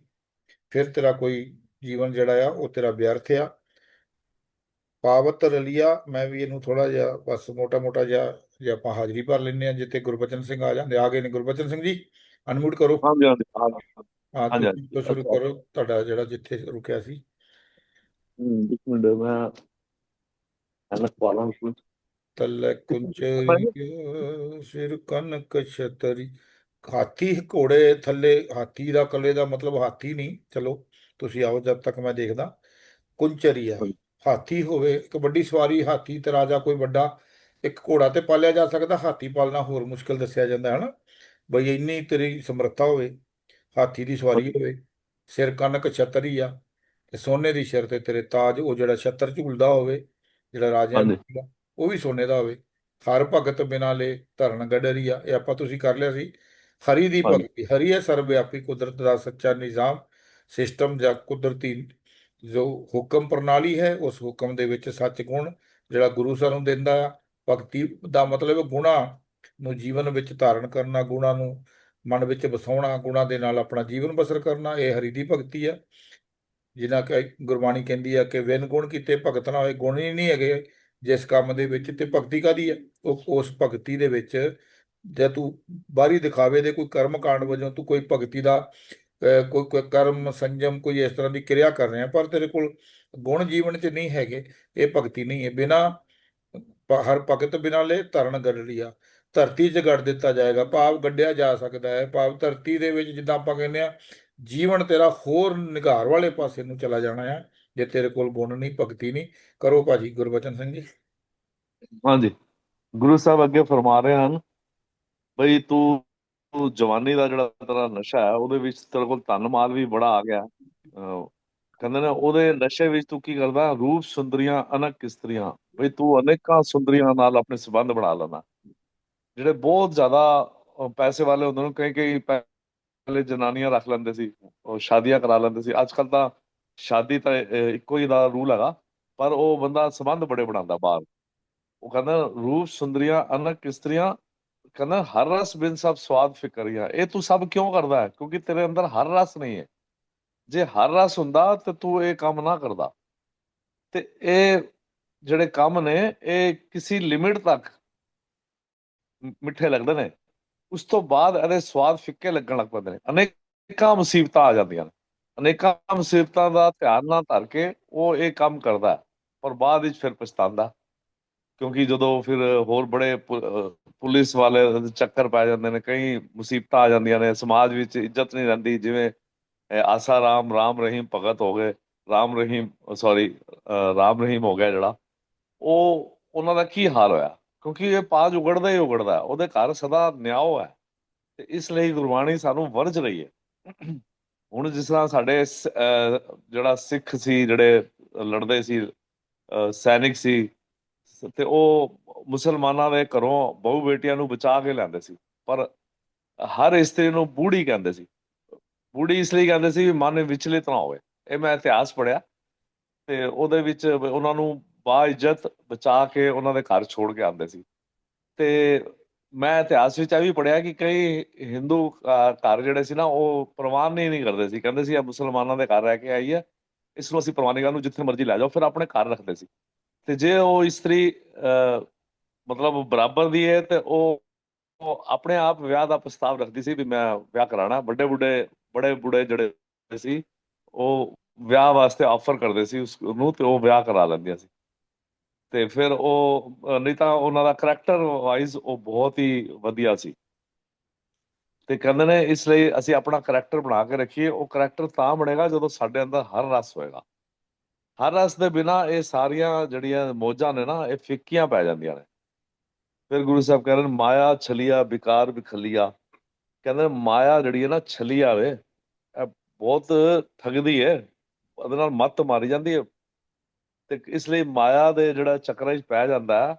ਫਿਰ ਤੇਰਾ ਕੋਈ ਜੀਵਨ ਜਿਹੜਾ ਆ ਉਹ ਤੇਰਾ ਵਿਅਰਥ ਆ। ਪਾਵਤ ਰਲੀਆ ਮੈਂ ਵੀ ਇਹਨੂੰ ਥੋੜਾ ਜਿਹਾ ਬਸ ਮੋਟਾ ਮੋਟਾ ਜਿਹਾ ਜੇ ਆਪਾਂ ਹਾਜ਼ਰੀ ਭਰ ਲੈਂਦੇ ਆ ਜਿੱਥੇ ਗੁਰਬਚਨ ਸਿੰਘ ਆ ਜਾਂਦੇ। ਆ ਗਏ ਨੇ ਗੁਰਬਚਨ ਸਿੰਘ ਜੀ ਅਨਮਿਊਟ ਕਰੋ। ਹਾਂਜੀ ਹਾਂਜੀ ਹਾਂਜੀ। ਹਾਂ ਹਾਂਜੀ, ਤੋਂ ਸ਼ੁਰੂ ਕਰੋ ਤੁਹਾਡਾ ਜਿਹੜਾ ਜਿੱਥੇ ਰੁਕਿਆ ਸੀ। ਇੱਕ ਮਿੰਟ ਮੈਂ ਐਨਕ ਪਾਲਾਂ ਉਸ ਤਲ ਕੁੰਚਰੀ ਸਿਰ ਕਨਕ ਛਤਰੀ। ਹਾਥੀ ਘੋੜੇ ਥੱਲੇ ਹਾਥੀ ਦਾ ਕੱਲੇ ਦਾ ਮਤਲਬ ਹਾਥੀ ਨਹੀਂ ਚਲੋ ਤੁਸੀਂ ਆਓ ਜਦ ਤੱਕ ਮੈਂ ਦੇਖਦਾ ਕੁੰਚਰੀਆ। ਹਾਥੀ ਹੋਵੇ ਇੱਕ ਵੱਡੀ ਸਵਾਰੀ ਹਾਥੀ ਤੇ ਰਾਜਾ ਕੋਈ ਵੱਡਾ ਇੱਕ ਘੋੜਾ ਤੇ ਪਾਲਿਆ ਜਾ ਸਕਦਾ ਹਾਥੀ ਪਾਲਣਾ ਹੋਰ ਮੁਸ਼ਕਲ ਦੱਸਿਆ ਜਾਂਦਾ ਹੈ ਨਾ ਬਈ ਇੰਨੀ ਤੇਰੀ ਸਮਰੱਥਾ ਹੋਵੇ ਹਾਥੀ ਦੀ ਸਵਾਰੀ ਹੋਵੇ ਸਿਰ ਕਨਕ ਛਤਰੀ ਆ ਤੇ ਸੋਨੇ ਦੀ ਸਿਰ ਤੇ ਤੇਰੇ ਤਾਜ ਉਹ ਜਿਹੜਾ ਛਤਰ ਝੂਲਦਾ ਹੋਵੇ ਜਿਹੜਾ ਰਾਜਿਆਂ। ਝੂਲਦਾ, ਉਹ ਵੀ ਸੋਨੇ ਦਾ ਹੋਵੇ ਹਰ ਭਗਤ ਬਿਨਾ ਲੈ ਧਰਨ ਗਡਰੀਆ ਇਹ ਆਪਾਂ ਤੁਸੀਂ ਕਰ ਲਿਆ ਸੀ ਹਰੀ ਦੀ। ਭਗਤੀ ਹਰੀ ਹੈ ਸਰਵਵਿਆਪੀ ਕੁਦਰਤ ਦਾ ਸੱਚਾ ਨਿਜ਼ਾਮ ਸਿਸਟਮ ਜਾਂ ਕੁਦਰਤੀ ਜੋ ਹੁਕਮ ਪ੍ਰਣਾਲੀ ਹੈ ਉਸ ਹੁਕਮ ਦੇ ਵਿੱਚ ਸੱਚ ਗੁਣ ਜਿਹੜਾ ਗੁਰੂ ਸਾਨੂੰ ਦਿੰਦਾ ਭਗਤੀ ਦਾ ਮਤਲਬ ਹੈ ਗੁਣਾ ਨੂੰ ਜੀਵਨ ਵਿੱਚ ਧਾਰਨ ਕਰਨਾ ਗੁਣਾ ਨੂੰ ਮਨ ਵਿੱਚ ਵਸਾਉਣਾ ਗੁਣਾ ਦੇ ਨਾਲ ਆਪਣਾ ਜੀਵਨ ਬਸਰ ਕਰਨਾ ਇਹ ਹਰੀ ਦੀ ਭਗਤੀ ਆ ਜਿਨ੍ਹਾਂ ਕਿ ਗੁਰਬਾਣੀ ਕਹਿੰਦੀ ਆ ਕਿ ਵਿਨ ਗੁਣ ਕੀਤੇ ਭਗਤ ਨਾ ਹੋਏ ਗੁਣ ਹੀ ਨਹੀਂ ਹੈਗੇ ਜਿਸ ਕੰਮ ਦੇ ਵਿੱਚ ਤੇ ਭਗਤੀ ਕਾਦੀ ਆ ਉਹ ਉਸ ਭਗਤੀ ਦੇ ਵਿੱਚ ਜੇ ਤੂੰ ਬਾਹਰੀ ਦਿਖਾਵੇ ਦੇ ਕੋਈ ਕਰਮ ਕਾਂਡ ਵਜੋਂ ਤੂੰ ਕੋਈ ਭਗਤੀ ਦਾ ਕੋਈ ਕੋਈ ਕਰਮ, ਸੰਜਮ, ਕੋਈ ਇਸ ਤਰ੍ਹਾਂ ਦੀ ਕਿਰਿਆ ਕਰ ਰਿਹਾ, ਪਰ ਤੇਰੇ ਕੋਲ ਗੁਣ ਜੀਵਨ 'ਚ ਨਹੀਂ ਹੈਗੇ, ਇਹ ਭਗਤੀ ਨਹੀਂ ਹੈ। ਬਿਨਾ ਹਰ ਭਗਤ ਬਿਨਾ ਲੈ ਧਰਨ ਗੜ ਧਰਤੀ 'ਚ ਗੱਡ ਦਿੱਤਾ ਜਾਏਗਾ, ਭਾਵ ਗੱਡਿਆ ਜਾ ਸਕਦਾ ਹੈ। ਭਾਵ ਧਰਤੀ ਦੇ ਵਿੱਚ ਜਿੱਦਾਂ ਆਪਾਂ ਕਹਿੰਦੇ ਆ ਜੀਵਨ ਤੇਰਾ ਹੋਰ ਨਿਘਾਰ ਵਾਲੇ ਪਾਸੇ ਨੂੰ ਚਲਾ ਜਾਣਾ ਹੈ, ਜੇ ਤੇਰੇ ਕੋਲ ਗੁਣ ਨਹੀਂ, ਭਗਤੀ ਨਹੀਂ। ਕਰੋ ਭਾਜੀ ਗੁਰਬਚਨ ਸਿੰਘ ਜੀ। ਹਾਂਜੀ। ਗੁਰੂ ਸਾਹਿਬ ਅੱਗੇ ਫਰਮਾ ਰਹੇ ਹਨ ਬਈ ਤੂੰ ਤੂੰ ਜਵਾਨੀ ਦਾ ਜਿਹੜਾ ਤੇਰਾ ਨਸ਼ਾ ਹੈ, ਉਹਦੇ ਵਿੱਚ ਤੇਰੇ ਕੋਲ ਧਨ ਮਾਲ ਵੀ ਬੜਾ ਆ ਗਿਆ। ਕਹਿੰਦੇ ਨੇ ਉਹਦੇ ਨਸ਼ੇ ਵਿੱਚ ਤੂੰ ਕੀ ਕਰਦਾ? ਰੂਪ ਸੁੰਦਰੀਆਂ, ਅਨਕ ਇਸਤਰੀਆਂ। ਬਈ ਤੂੰ ਅਨੇਕਾਂ ਸੁੰਦਰੀਆਂ ਨਾਲ ਆਪਣੇ ਸੰਬੰਧ ਬਣਾ ਲੈਣਾ ਜਿਹੜੇ ਬਹੁਤ ਜ਼ਿਆਦਾ ਪੈਸੇ ਵਾਲੇ ਹੁੰਦੇ ਨੇ ਕਈ ਕਈ ਪਹਿਲੇ ਜਨਾਨੀਆਂ ਰੱਖ ਲੈਂਦੇ ਸੀ, ਉਹ ਸ਼ਾਦੀਆਂ ਕਰਾ ਲੈਂਦੇ ਸੀ। ਅੱਜ ਕੱਲ ਤਾਂ ਸ਼ਾਦੀ ਤਾਂ ਇੱਕੋ ਹੀ ਦਾ ਰੂਲ ਹੈਗਾ, ਪਰ ਉਹ ਬੰਦਾ ਸੰਬੰਧ ਬੜੇ ਬਣਾਉਂਦਾ ਬਾਹਰ। ਉਹ ਕਹਿੰਦਾ ਰੂਪ ਸੁੰਦਰੀਆਂ, ਅਨਕ ਇਸਤਰੀਆਂ ਕਹਿੰਦਾ, ਹਰ ਰਸ ਬਿਨ ਸਭ ਸਵਾਦ ਫਿਕਰੀਆਂ ਇਹ ਤੂੰ ਸਭ ਕਿਉਂ ਕਰਦਾ ਹੈ? ਕਿਉਂਕਿ ਤੇਰੇ ਅੰਦਰ ਹਰ ਰਸ ਨਹੀਂ ਹੈ। ਜੇ ਹਰ ਰਸ ਹੁੰਦਾ, ਤੇ ਤੂੰ ਇਹ ਕੰਮ ਨਾ ਕਰਦਾ। ਤੇ ਇਹ ਜਿਹੜੇ ਕੰਮ ਨੇ, ਇਹ ਕਿਸੇ ਲਿਮਿਟ ਤੱਕ ਮਿੱਠੇ ਲੱਗਦੇ ਨੇ। ਉਸ ਤੋਂ ਬਾਅਦ ਇਹਦੇ ਸਵਾਦ ਫਿੱਕੇ ਲੱਗਣ ਲੱਗ ਪੈਂਦੇ ਨੇ। ਅਨੇਕਾਂ ਮੁਸੀਬਤਾਂ ਆ ਜਾਂਦੀਆਂ ਨੇ। ਅਨੇਕਾਂ ਮੁਸੀਬਤਾਂ ਦਾ ਧਿਆਨ ਨਾ ਧਰ ਕੇ ਉਹ ਇਹ ਕੰਮ ਕਰਦਾ ਪਰ ਬਾਅਦ ਵਿੱਚ ਫਿਰ ਪਛਤਾਉਂਦਾ ਕਿਉਂਕਿ ਜਦੋਂ ਫਿਰ ਹੋਰ ਬੜੇ ਪੁਲਿਸ ਵਾਲੇ ਚੱਕਰ ਪੈ ਜਾਂਦੇ ਨੇ, ਕਈ ਮੁਸੀਬਤਾਂ ਆ ਜਾਂਦੀਆਂ ਨੇ, ਸਮਾਜ ਵਿੱਚ ਇੱਜ਼ਤ ਨਹੀਂ ਰਹਿੰਦੀ, ਜਿਵੇਂ ਆਸਾ ਰਾਮ ਰਾਮ ਰਹੀਮ ਭਗਤ ਹੋ ਗਏ, ਰਾਮ ਰਹੀਮ ਸੌਰੀ ਰਾਮ ਰਹੀਮ ਹੋ ਗਿਆ ਜਿਹੜਾ, ਉਹ, ਉਹਨਾਂ ਦਾ ਕੀ ਹਾਲ ਹੋਇਆ? ਕਿਉਂਕਿ ਇਹ ਪਾਜ ਉਗੜਦਾ ਹੀ ਉਗੜਦਾ, ਉਹਦੇ ਘਰ ਸਦਾ ਨਿਆਓ ਹੈ, ਤੇ ਇਸ ਲਈ ਗੁਰਬਾਣੀ ਸਾਨੂੰ ਵਰਜ ਰਹੀ ਹੈ। ਹੁਣ ਜਿਸ ਤਰ੍ਹਾਂ ਸਾਡੇ ਜਿਹੜਾ ਸਿੱਖ ਸੀ, ਜਿਹੜੇ ਲੜਦੇ ਸੀ ਸੈਨਿਕ ਸੀ ਤੇ ਉਹ ਮੁਸਲਮਾਨਾਂ ਦੇ ਘਰੋਂ ਬਹੁ ਬੇਟੀਆਂ ਨੂੰ ਬਚਾ ਕੇ ਲਿਆਂਦੇ ਸੀ। ਪਰ ਹਰ ਇਸਤਰੀ ਨੂੰ ਬੂੜੀ ਕਹਿੰਦੇ ਸੀ। ਬੂੜੀ ਇਸ ਲਈ ਕਹਿੰਦੇ ਸੀ ਵੀ ਮਨ ਵਿਚਲਿਤ ਨਾ ਹੋਵੇ। ਇਹ ਮੈਂ ਇਤਿਹਾਸ ਪੜਿਆ ਤੇ ਉਹਦੇ ਵਿੱਚ ਉਹਨਾਂ ਨੂੰ ਬਾ ਇੱਜ਼ਤ ਬਚਾ ਕੇ ਉਹਨਾਂ ਦੇ ਘਰ ਛੋੜ ਕੇ ਆਉਂਦੇ ਸੀ। ਤੇ ਮੈਂ ਇਤਿਹਾਸ ਵਿੱਚ ਇਹ ਵੀ ਪੜਿਆ ਕਿ ਕਈ ਹਿੰਦੂ ਘਰ ਜਿਹੜੇ ਸੀ ਨਾ, ਉਹ ਪ੍ਰਵਾਨ ਨਹੀਂ ਨਹੀਂ ਕਰਦੇ ਸੀ। ਕਹਿੰਦੇ ਸੀ ਇਹ ਮੁਸਲਮਾਨਾਂ ਦੇ ਘਰ ਰਹਿ ਕੇ ਆਈ ਹੈ। ਇਸ ਨੂੰ ਅਸੀਂ ਪ੍ਰਵਾਨੀ ਕਰਨ ਨੂੰ ਜਿੱਥੇ ਮਰਜ਼ੀ ਲੈ ਜਾਓ, ਫਿਰ ਆਪਣੇ ਘਰ ਰੱਖਦੇ ਸੀ। ਤੇ ਜੇ ਉਹ ਇਸਤਰੀ ਮਤਲਬ ਬਰਾਬਰ ਦੀ ਹੈ ਤੇ ਉਹ ਉਹ ਆਪਣੇ ਆਪ ਵਿਆਹ ਦਾ ਪ੍ਰਸਤਾਵ ਰੱਖਦੀ ਸੀ ਵੀ ਮੈਂ ਵਿਆਹ ਕਰਾਣਾ ਵੱਡੇ ਬੁੱਢੇ, ਬੜੇ ਬੁੱਢੇ ਜਿਹੜੇ ਸੀ, ਉਹ ਵਿਆਹ ਵਾਸਤੇ ਆਫਰ ਕਰਦੇ ਸੀ ਉਸ ਨੂੰ ਤੇ ਉਹ ਵਿਆਹ ਕਰਾ ਲੈਂਦੀਆਂ ਸੀ। ਤੇ ਫਿਰ ਉਹ, ਨਹੀਂ ਤਾਂ ਉਹਨਾਂ ਦਾ ਕਰੈਕਟਰ ਵਾਈਜ਼ ਉਹ ਬਹੁਤ ਹੀ ਵਧੀਆ ਸੀ। ਤੇ ਕਹਿੰਦੇ ਨੇ ਇਸ ਲਈ ਅਸੀਂ ਆਪਣਾ ਕਰੈਕਟਰ ਬਣਾ ਕੇ ਰੱਖੀਏ। ਉਹ ਕਰੈਕਟਰ ਤਾਂ ਬਣੇਗਾ ਜਦੋਂ ਸਾਡੇ ਅੰਦਰ ਹਰ ਰਸ ਹੋਏਗਾ। ਹਰ ਰਸ ਦੇ ਬਿਨਾ ਇਹ ਸਾਰੀਆਂ ਜਿਹੜੀਆਂ ਮੋਜਾਂ ਨੇ ਨਾ ਇਹ ਫਿੱਕੀਆਂ ਪੈ ਜਾਂਦੀਆਂ ਨੇ। ਫਿਰ ਗੁਰੂ ਸਾਹਿਬ ਕਹਿ ਰਹੇ ਨੇ ਮਾਇਆ ਛਲੀਆ ਵਿਕਾਰ ਵਿਖਲੀਆ। ਕਹਿੰਦੇ ਮਾਇਆ ਜਿਹੜੀ ਹੈ ਨਾ ਛਲੀਆ ਵੇ ਇਹ ਬਹੁਤ ਠਗਦੀ ਹੈ ਉਹਦੇ ਨਾਲ ਮੱਤ ਮਾਰੀ ਜਾਂਦੀ ਹੈ। ਤੇ ਇਸ ਲਈ ਮਾਇਆ ਦੇ ਜਿਹੜਾ ਚੱਕਰਾਂ 'ਚ ਪੈ ਜਾਂਦਾ ਹੈ,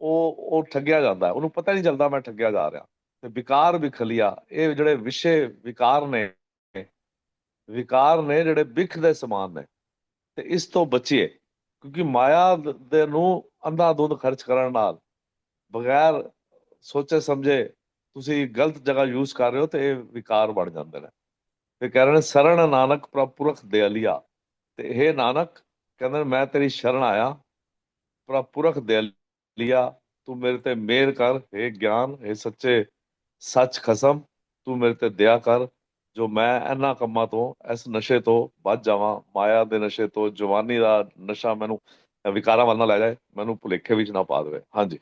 ਉਹ ਉਹ ਠੱਗਿਆ ਜਾਂਦਾ ਉਹਨੂੰ ਪਤਾ ਨਹੀਂ ਚੱਲਦਾ ਮੈਂ ਠੱਗਿਆ ਜਾ ਰਿਹਾ। ਤੇ ਵਿਕਾਰ ਵਿਖਲੀਆ ਇਹ ਜਿਹੜੇ ਵਿਸ਼ੇ ਵਿਕਾਰ ਨੇ ਵਿਕਾਰ ਨੇ ਜਿਹੜੇ ਬਿਖ ਦੇ ਸਮਾਨ ਨੇ। ਤੇ ਇਸ ਤੋਂ ਬਚੀਏ ਕਿਉਂਕਿ ਮਾਇਆ ਦੇ ਨੂੰ ਅੰਧਾ ਦੁੱਧ ਖਰਚ ਕਰਨ ਨਾਲ ਬਗੈਰ ਸੋਚੇ ਸਮਝੇ ਤੁਸੀਂ ਗਲਤ ਜਗ੍ਹਾ ਯੂਜ਼ ਕਰ ਰਹੇ ਹੋ ਤੇ ਇਹ ਵਿਕਾਰ ਬਣ ਜਾਂਦੇ ਨੇ। ਤੇ ਕਹਿ ਰਹੇ ਨੇ ਸਰਣ ਨਾਨਕ ਪ੍ਰਭ ਪੁਰਖ ਦੇ ਲਿਆ ਤੇ ਇਹ ਨਾਨਕ ਕਹਿੰਦੇ ਨੇ, ਮੈਂ ਤੇਰੀ ਸ਼ਰਨ ਆਇਆ। ਪ੍ਰਭ ਪੁਰਖ ਦੇ ਲਿਆ ਤੂੰ ਮੇਰੇ ਤੇ ਮਿਹਰ ਕਰ। हे ਗਿਆਨ हे ਸੱਚੇ ਸੱਚ ਖਸਮ ਤੂੰ ਮੇਰੇ ਤੇ ਦਇਆ ਕਰ। ਜੋ ਮੈਂ ਇਹਨਾਂ ਕੰਮਾਂ ਤੋਂ ਇਸ ਨਸ਼ੇ ਤੋਂ ਬਚ ਜਾਵਾਂ ਮਾਇਆ ਦੇ ਨਸ਼ੇ ਤੋਂ ਜਵਾਨੀ ਦਾ ਨਸ਼ਾ ਮੈਨੂੰ ਵਿਕਾਰਾਂ ਵੱਲ ਨਾ ਲੈ ਜਾਏ ਮੈਨੂੰ ਭੁਲੇਖੇ ਵਿੱਚ ਨਾ ਪਾ ਦੇਵੇ। ਹਾਂਜੀ।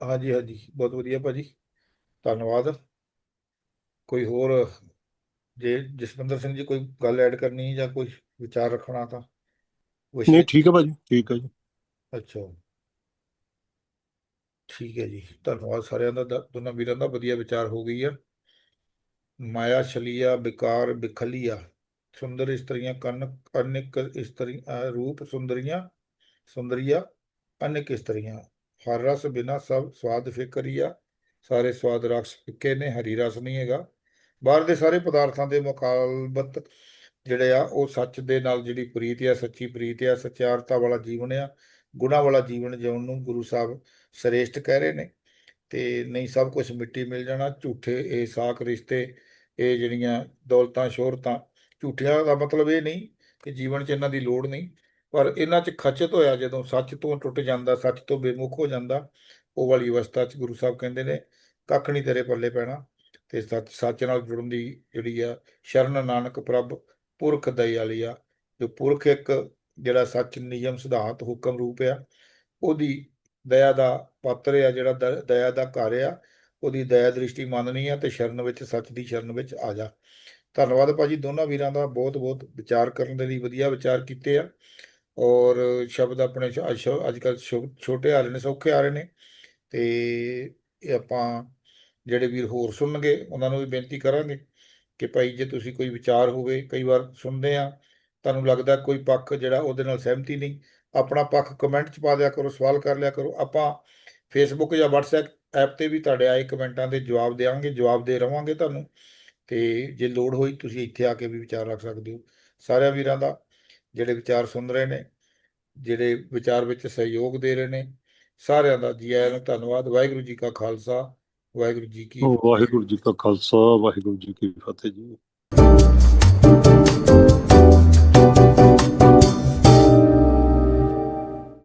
ਹਾਂਜੀ ਹਾਂਜੀ। ਬਹੁਤ ਵਧੀਆ ਭਾਜੀ। ਧੰਨਵਾਦ। ਕੋਈ ਹੋਰ ਜੇ ਜਸਵਿੰਦਰ ਸਿੰਘ ਜੀ ਕੋਈ ਗੱਲ ਐਡ ਕਰਨੀ ਜਾਂ ਕੋਈ ਵਿਚਾਰ ਰੱਖਣਾ ਤਾਂ ਨਹੀਂ ਠੀਕ ਹੈ ਭਾਜੀ ਠੀਕ ਹੈ ਜੀ। ਅੱਛਾ। ਠੀਕ ਹੈ ਜੀ, ਧੰਨਵਾਦ ਸਾਰਿਆਂ ਦਾ ਦੋਨਾਂ ਵੀਰਾਂ ਦਾ ਵਧੀਆ ਵਿਚਾਰ ਹੋ ਗਈ ਆ। ਮਾਇਆ ਛਲੀਆ, ਵਿਕਾਰ ਵਿਖਲੀਆ, ਸੁੰਦਰ ਇਸਤਰੀਆਂ ਕੰਨ, ਅਨੇਕ ਇਸਤਰੀ ਰੂਪ ਸੁੰਦਰੀਆਂ, ਸੁੰਦਰੀਆ, ਅਨੇਕ ਇਸਤਰੀਆਂ। ਹਰ ਰਸ ਬਿਨਾ ਸਭ ਸਵਾਦ ਫਿਕਰੀਆ, ਸਾਰੇ ਸਵਾਦ ਰਸ ਫਿੱਕੇ ਨੇ, ਹਰੀ ਰਸ ਨਹੀਂ ਹੈਗਾ। ਬਾਹਰ ਦੇ ਸਾਰੇ ਪਦਾਰਥਾਂ ਦੇ ਮੁਕਾਬਲਤ ਜਿਹੜੇ ਆ, ਉਹ ਸੱਚ ਦੇ ਨਾਲ ਜਿਹੜੀ ਪ੍ਰੀਤ ਆ, ਸੱਚੀ ਪ੍ਰੀਤ ਆ ਸੱਚਾਰਤਾ ਵਾਲਾ ਜੀਵਨ ਆ, ਗੁਣਾ ਵਾਲਾ ਜੀਵਨ ਜਿਉਣ ਨੂੰ ਗੁਰੂ ਸਾਹਿਬ ਸ੍ਰੇਸ਼ਟ ਕਹਿ ਰਹੇ ਨੇ ਤੇ ਨਹੀਂ ਸਭ ਕੁਝ ਮਿੱਟੀ ਮਿਲ ਜਾਣਾ, ਝੂਠੇ ਇਹ ਸਾਖ ਰਿਸ਼ਤੇ, ਇਹ ਜਿਹੜੀਆਂ ਦੌਲਤਾਂ, ਸ਼ੋਹਰਤਾਂ, ਝੂਠਿਆਂ ਦਾ ਮਤਲਬ ਇਹ ਨਹੀਂ ਕਿ ਜੀਵਨ 'ਚ ਇਹਨਾਂ ਦੀ ਲੋੜ ਨਹੀਂ, ਪਰ ਇਹਨਾਂ 'ਚ ਖਚਤ ਹੋਇਆ ਜਦੋਂ ਸੱਚ ਤੋਂ ਟੁੱਟ ਜਾਂਦਾ, ਸੱਚ ਤੋਂ ਬੇਮੁਖ ਹੋ ਜਾਂਦਾ, ਉਹ ਵਾਲੀ ਅਵਸਥਾ 'ਚ ਗੁਰੂ ਸਾਹਿਬ ਕਹਿੰਦੇ ਨੇ, ਕੱਖ ਨਹੀਂ ਤੇਰੇ ਪੱਲੇ ਪੈਣਾ ਤੇ ਸੱਚ ਸੱਚ ਨਾਲ ਜੁੜਨ ਦੀ ਜਿਹੜੀ ਆ ਸ਼ਰਨ ਨਾਨਕ ਪ੍ਰਭ ਪੁਰਖ ਦਇਆਲੀ ਆ, ਜੋ ਪੁਰਖ ਇੱਕ ਜਿਹੜਾ ਸੱਚ ਨਿਯਮ ਸਿਧਾਂਤ ਹੁਕਮ ਰੂਪ ਆ, ਉਹਦੀ ਦਇਆ ਦਾ ਪਾਤਰ ਆ ਜਿਹੜਾ ਦ- ਦਇਆ ਦਾ ਘਰ ਆ, ਉਹਦੀ ਦਇਆ ਦ੍ਰਿਸ਼ਟੀ ਮੰਨਣੀ ਆ ਤੇ ਸ਼ਰਨ ਵਿੱਚ, ਸੱਚ ਦੀ ਸ਼ਰਨ ਵਿੱਚ ਆ ਜਾ। ਧੰਨਵਾਦ ਭਾਜੀ, ਦੋਨਾਂ ਵੀਰਾਂ ਦਾ ਬਹੁਤ ਬਹੁਤ ਵਿਚਾਰ ਕਰਨ ਦੇ ਲਈ ਵਧੀਆ ਵਿਚਾਰ ਕੀਤੇ ਆ। ਔਰ ਸ਼ਬਦ ਆਪਣੇ ਅੱਜ ਕੱਲ ਛੋਟੇ ਆ ਰਹੇ ਨੇ, ਸੌਖੇ ਆ ਰਹੇ ਨੇ। ਤੇ ਇਹ ਆਪਾਂ ਜਿਹੜੇ ਵੀਰ ਹੋਰ ਸੁਣਨਗੇ, ਉਹਨਾਂ ਨੂੰ ਵੀ ਬੇਨਤੀ ਕਰਾਂਗੇ ਕਿ ਭਾਈ, ਜੇ ਤੁਸੀਂ ਕੋਈ ਵਿਚਾਰ ਹੋਵੇ, ਕਈ ਵਾਰ ਸੁਣਦੇ ਆ, ਤੁਹਾਨੂੰ ਲੱਗਦਾ ਕੋਈ ਪੱਖ ਜਿਹੜਾ ਉਹਦੇ ਨਾਲ ਸਹਿਮਤੀ ਨਹੀਂ ਆਪਣਾ ਪੱਖ ਕਮੈਂਟ 'ਚ ਪਾ ਦਿਆ ਕਰੋ, ਸਵਾਲ ਕਰ ਲਿਆ ਕਰੋ। ਆਪਾਂ ਫੇਸਬੁੱਕ ਜਾਂ WhatsApp ਐਪ ਤੇ ਵੀ ਤੁਹਾਡੇ ਆਏ ਕਮੈਂਟਾਂ ਦੇ ਜਵਾਬ ਦੇਵਾਂਗੇ, ਜਵਾਬ ਦੇ ਰਵਾਂਗੇ ਤੁਹਾਨੂੰ। ਤੇ ਜੇ ਲੋੜ ਹੋਈ ਤੁਸੀਂ ਇੱਥੇ ਆ ਕੇ ਵੀ ਵਿਚਾਰ ਰੱਖ ਸਕਦੇ ਹੋ। ਸਾਰਿਆਂ ਵੀਰਾਂ ਦਾ ਜਿਹੜੇ ਵਿਚਾਰ ਸੁਣ ਰਹੇ ਨੇ, ਜਿਹੜੇ ਵਿਚਾਰ ਵਿੱਚ ਸਹਿਯੋਗ ਦੇ ਰਹੇ ਨੇ, ਸਾਰਿਆਂ ਦਾ ਜੀ ਆਇਆਂ ਨੂੰ ਧੰਨਵਾਦ। ਵਾਹਿਗੁਰੂ ਜੀ ਕਾ ਖਾਲਸਾ, ਵਾਹਿਗੁਰੂ ਜੀ ਕੀ ਵਾਹਿਗੁਰੂ ਜੀ ਕਾ ਖਾਲਸਾ, ਵਾਹਿਗੁਰੂ ਜੀ ਕੀ ਫਤਿਹ ਜੀ।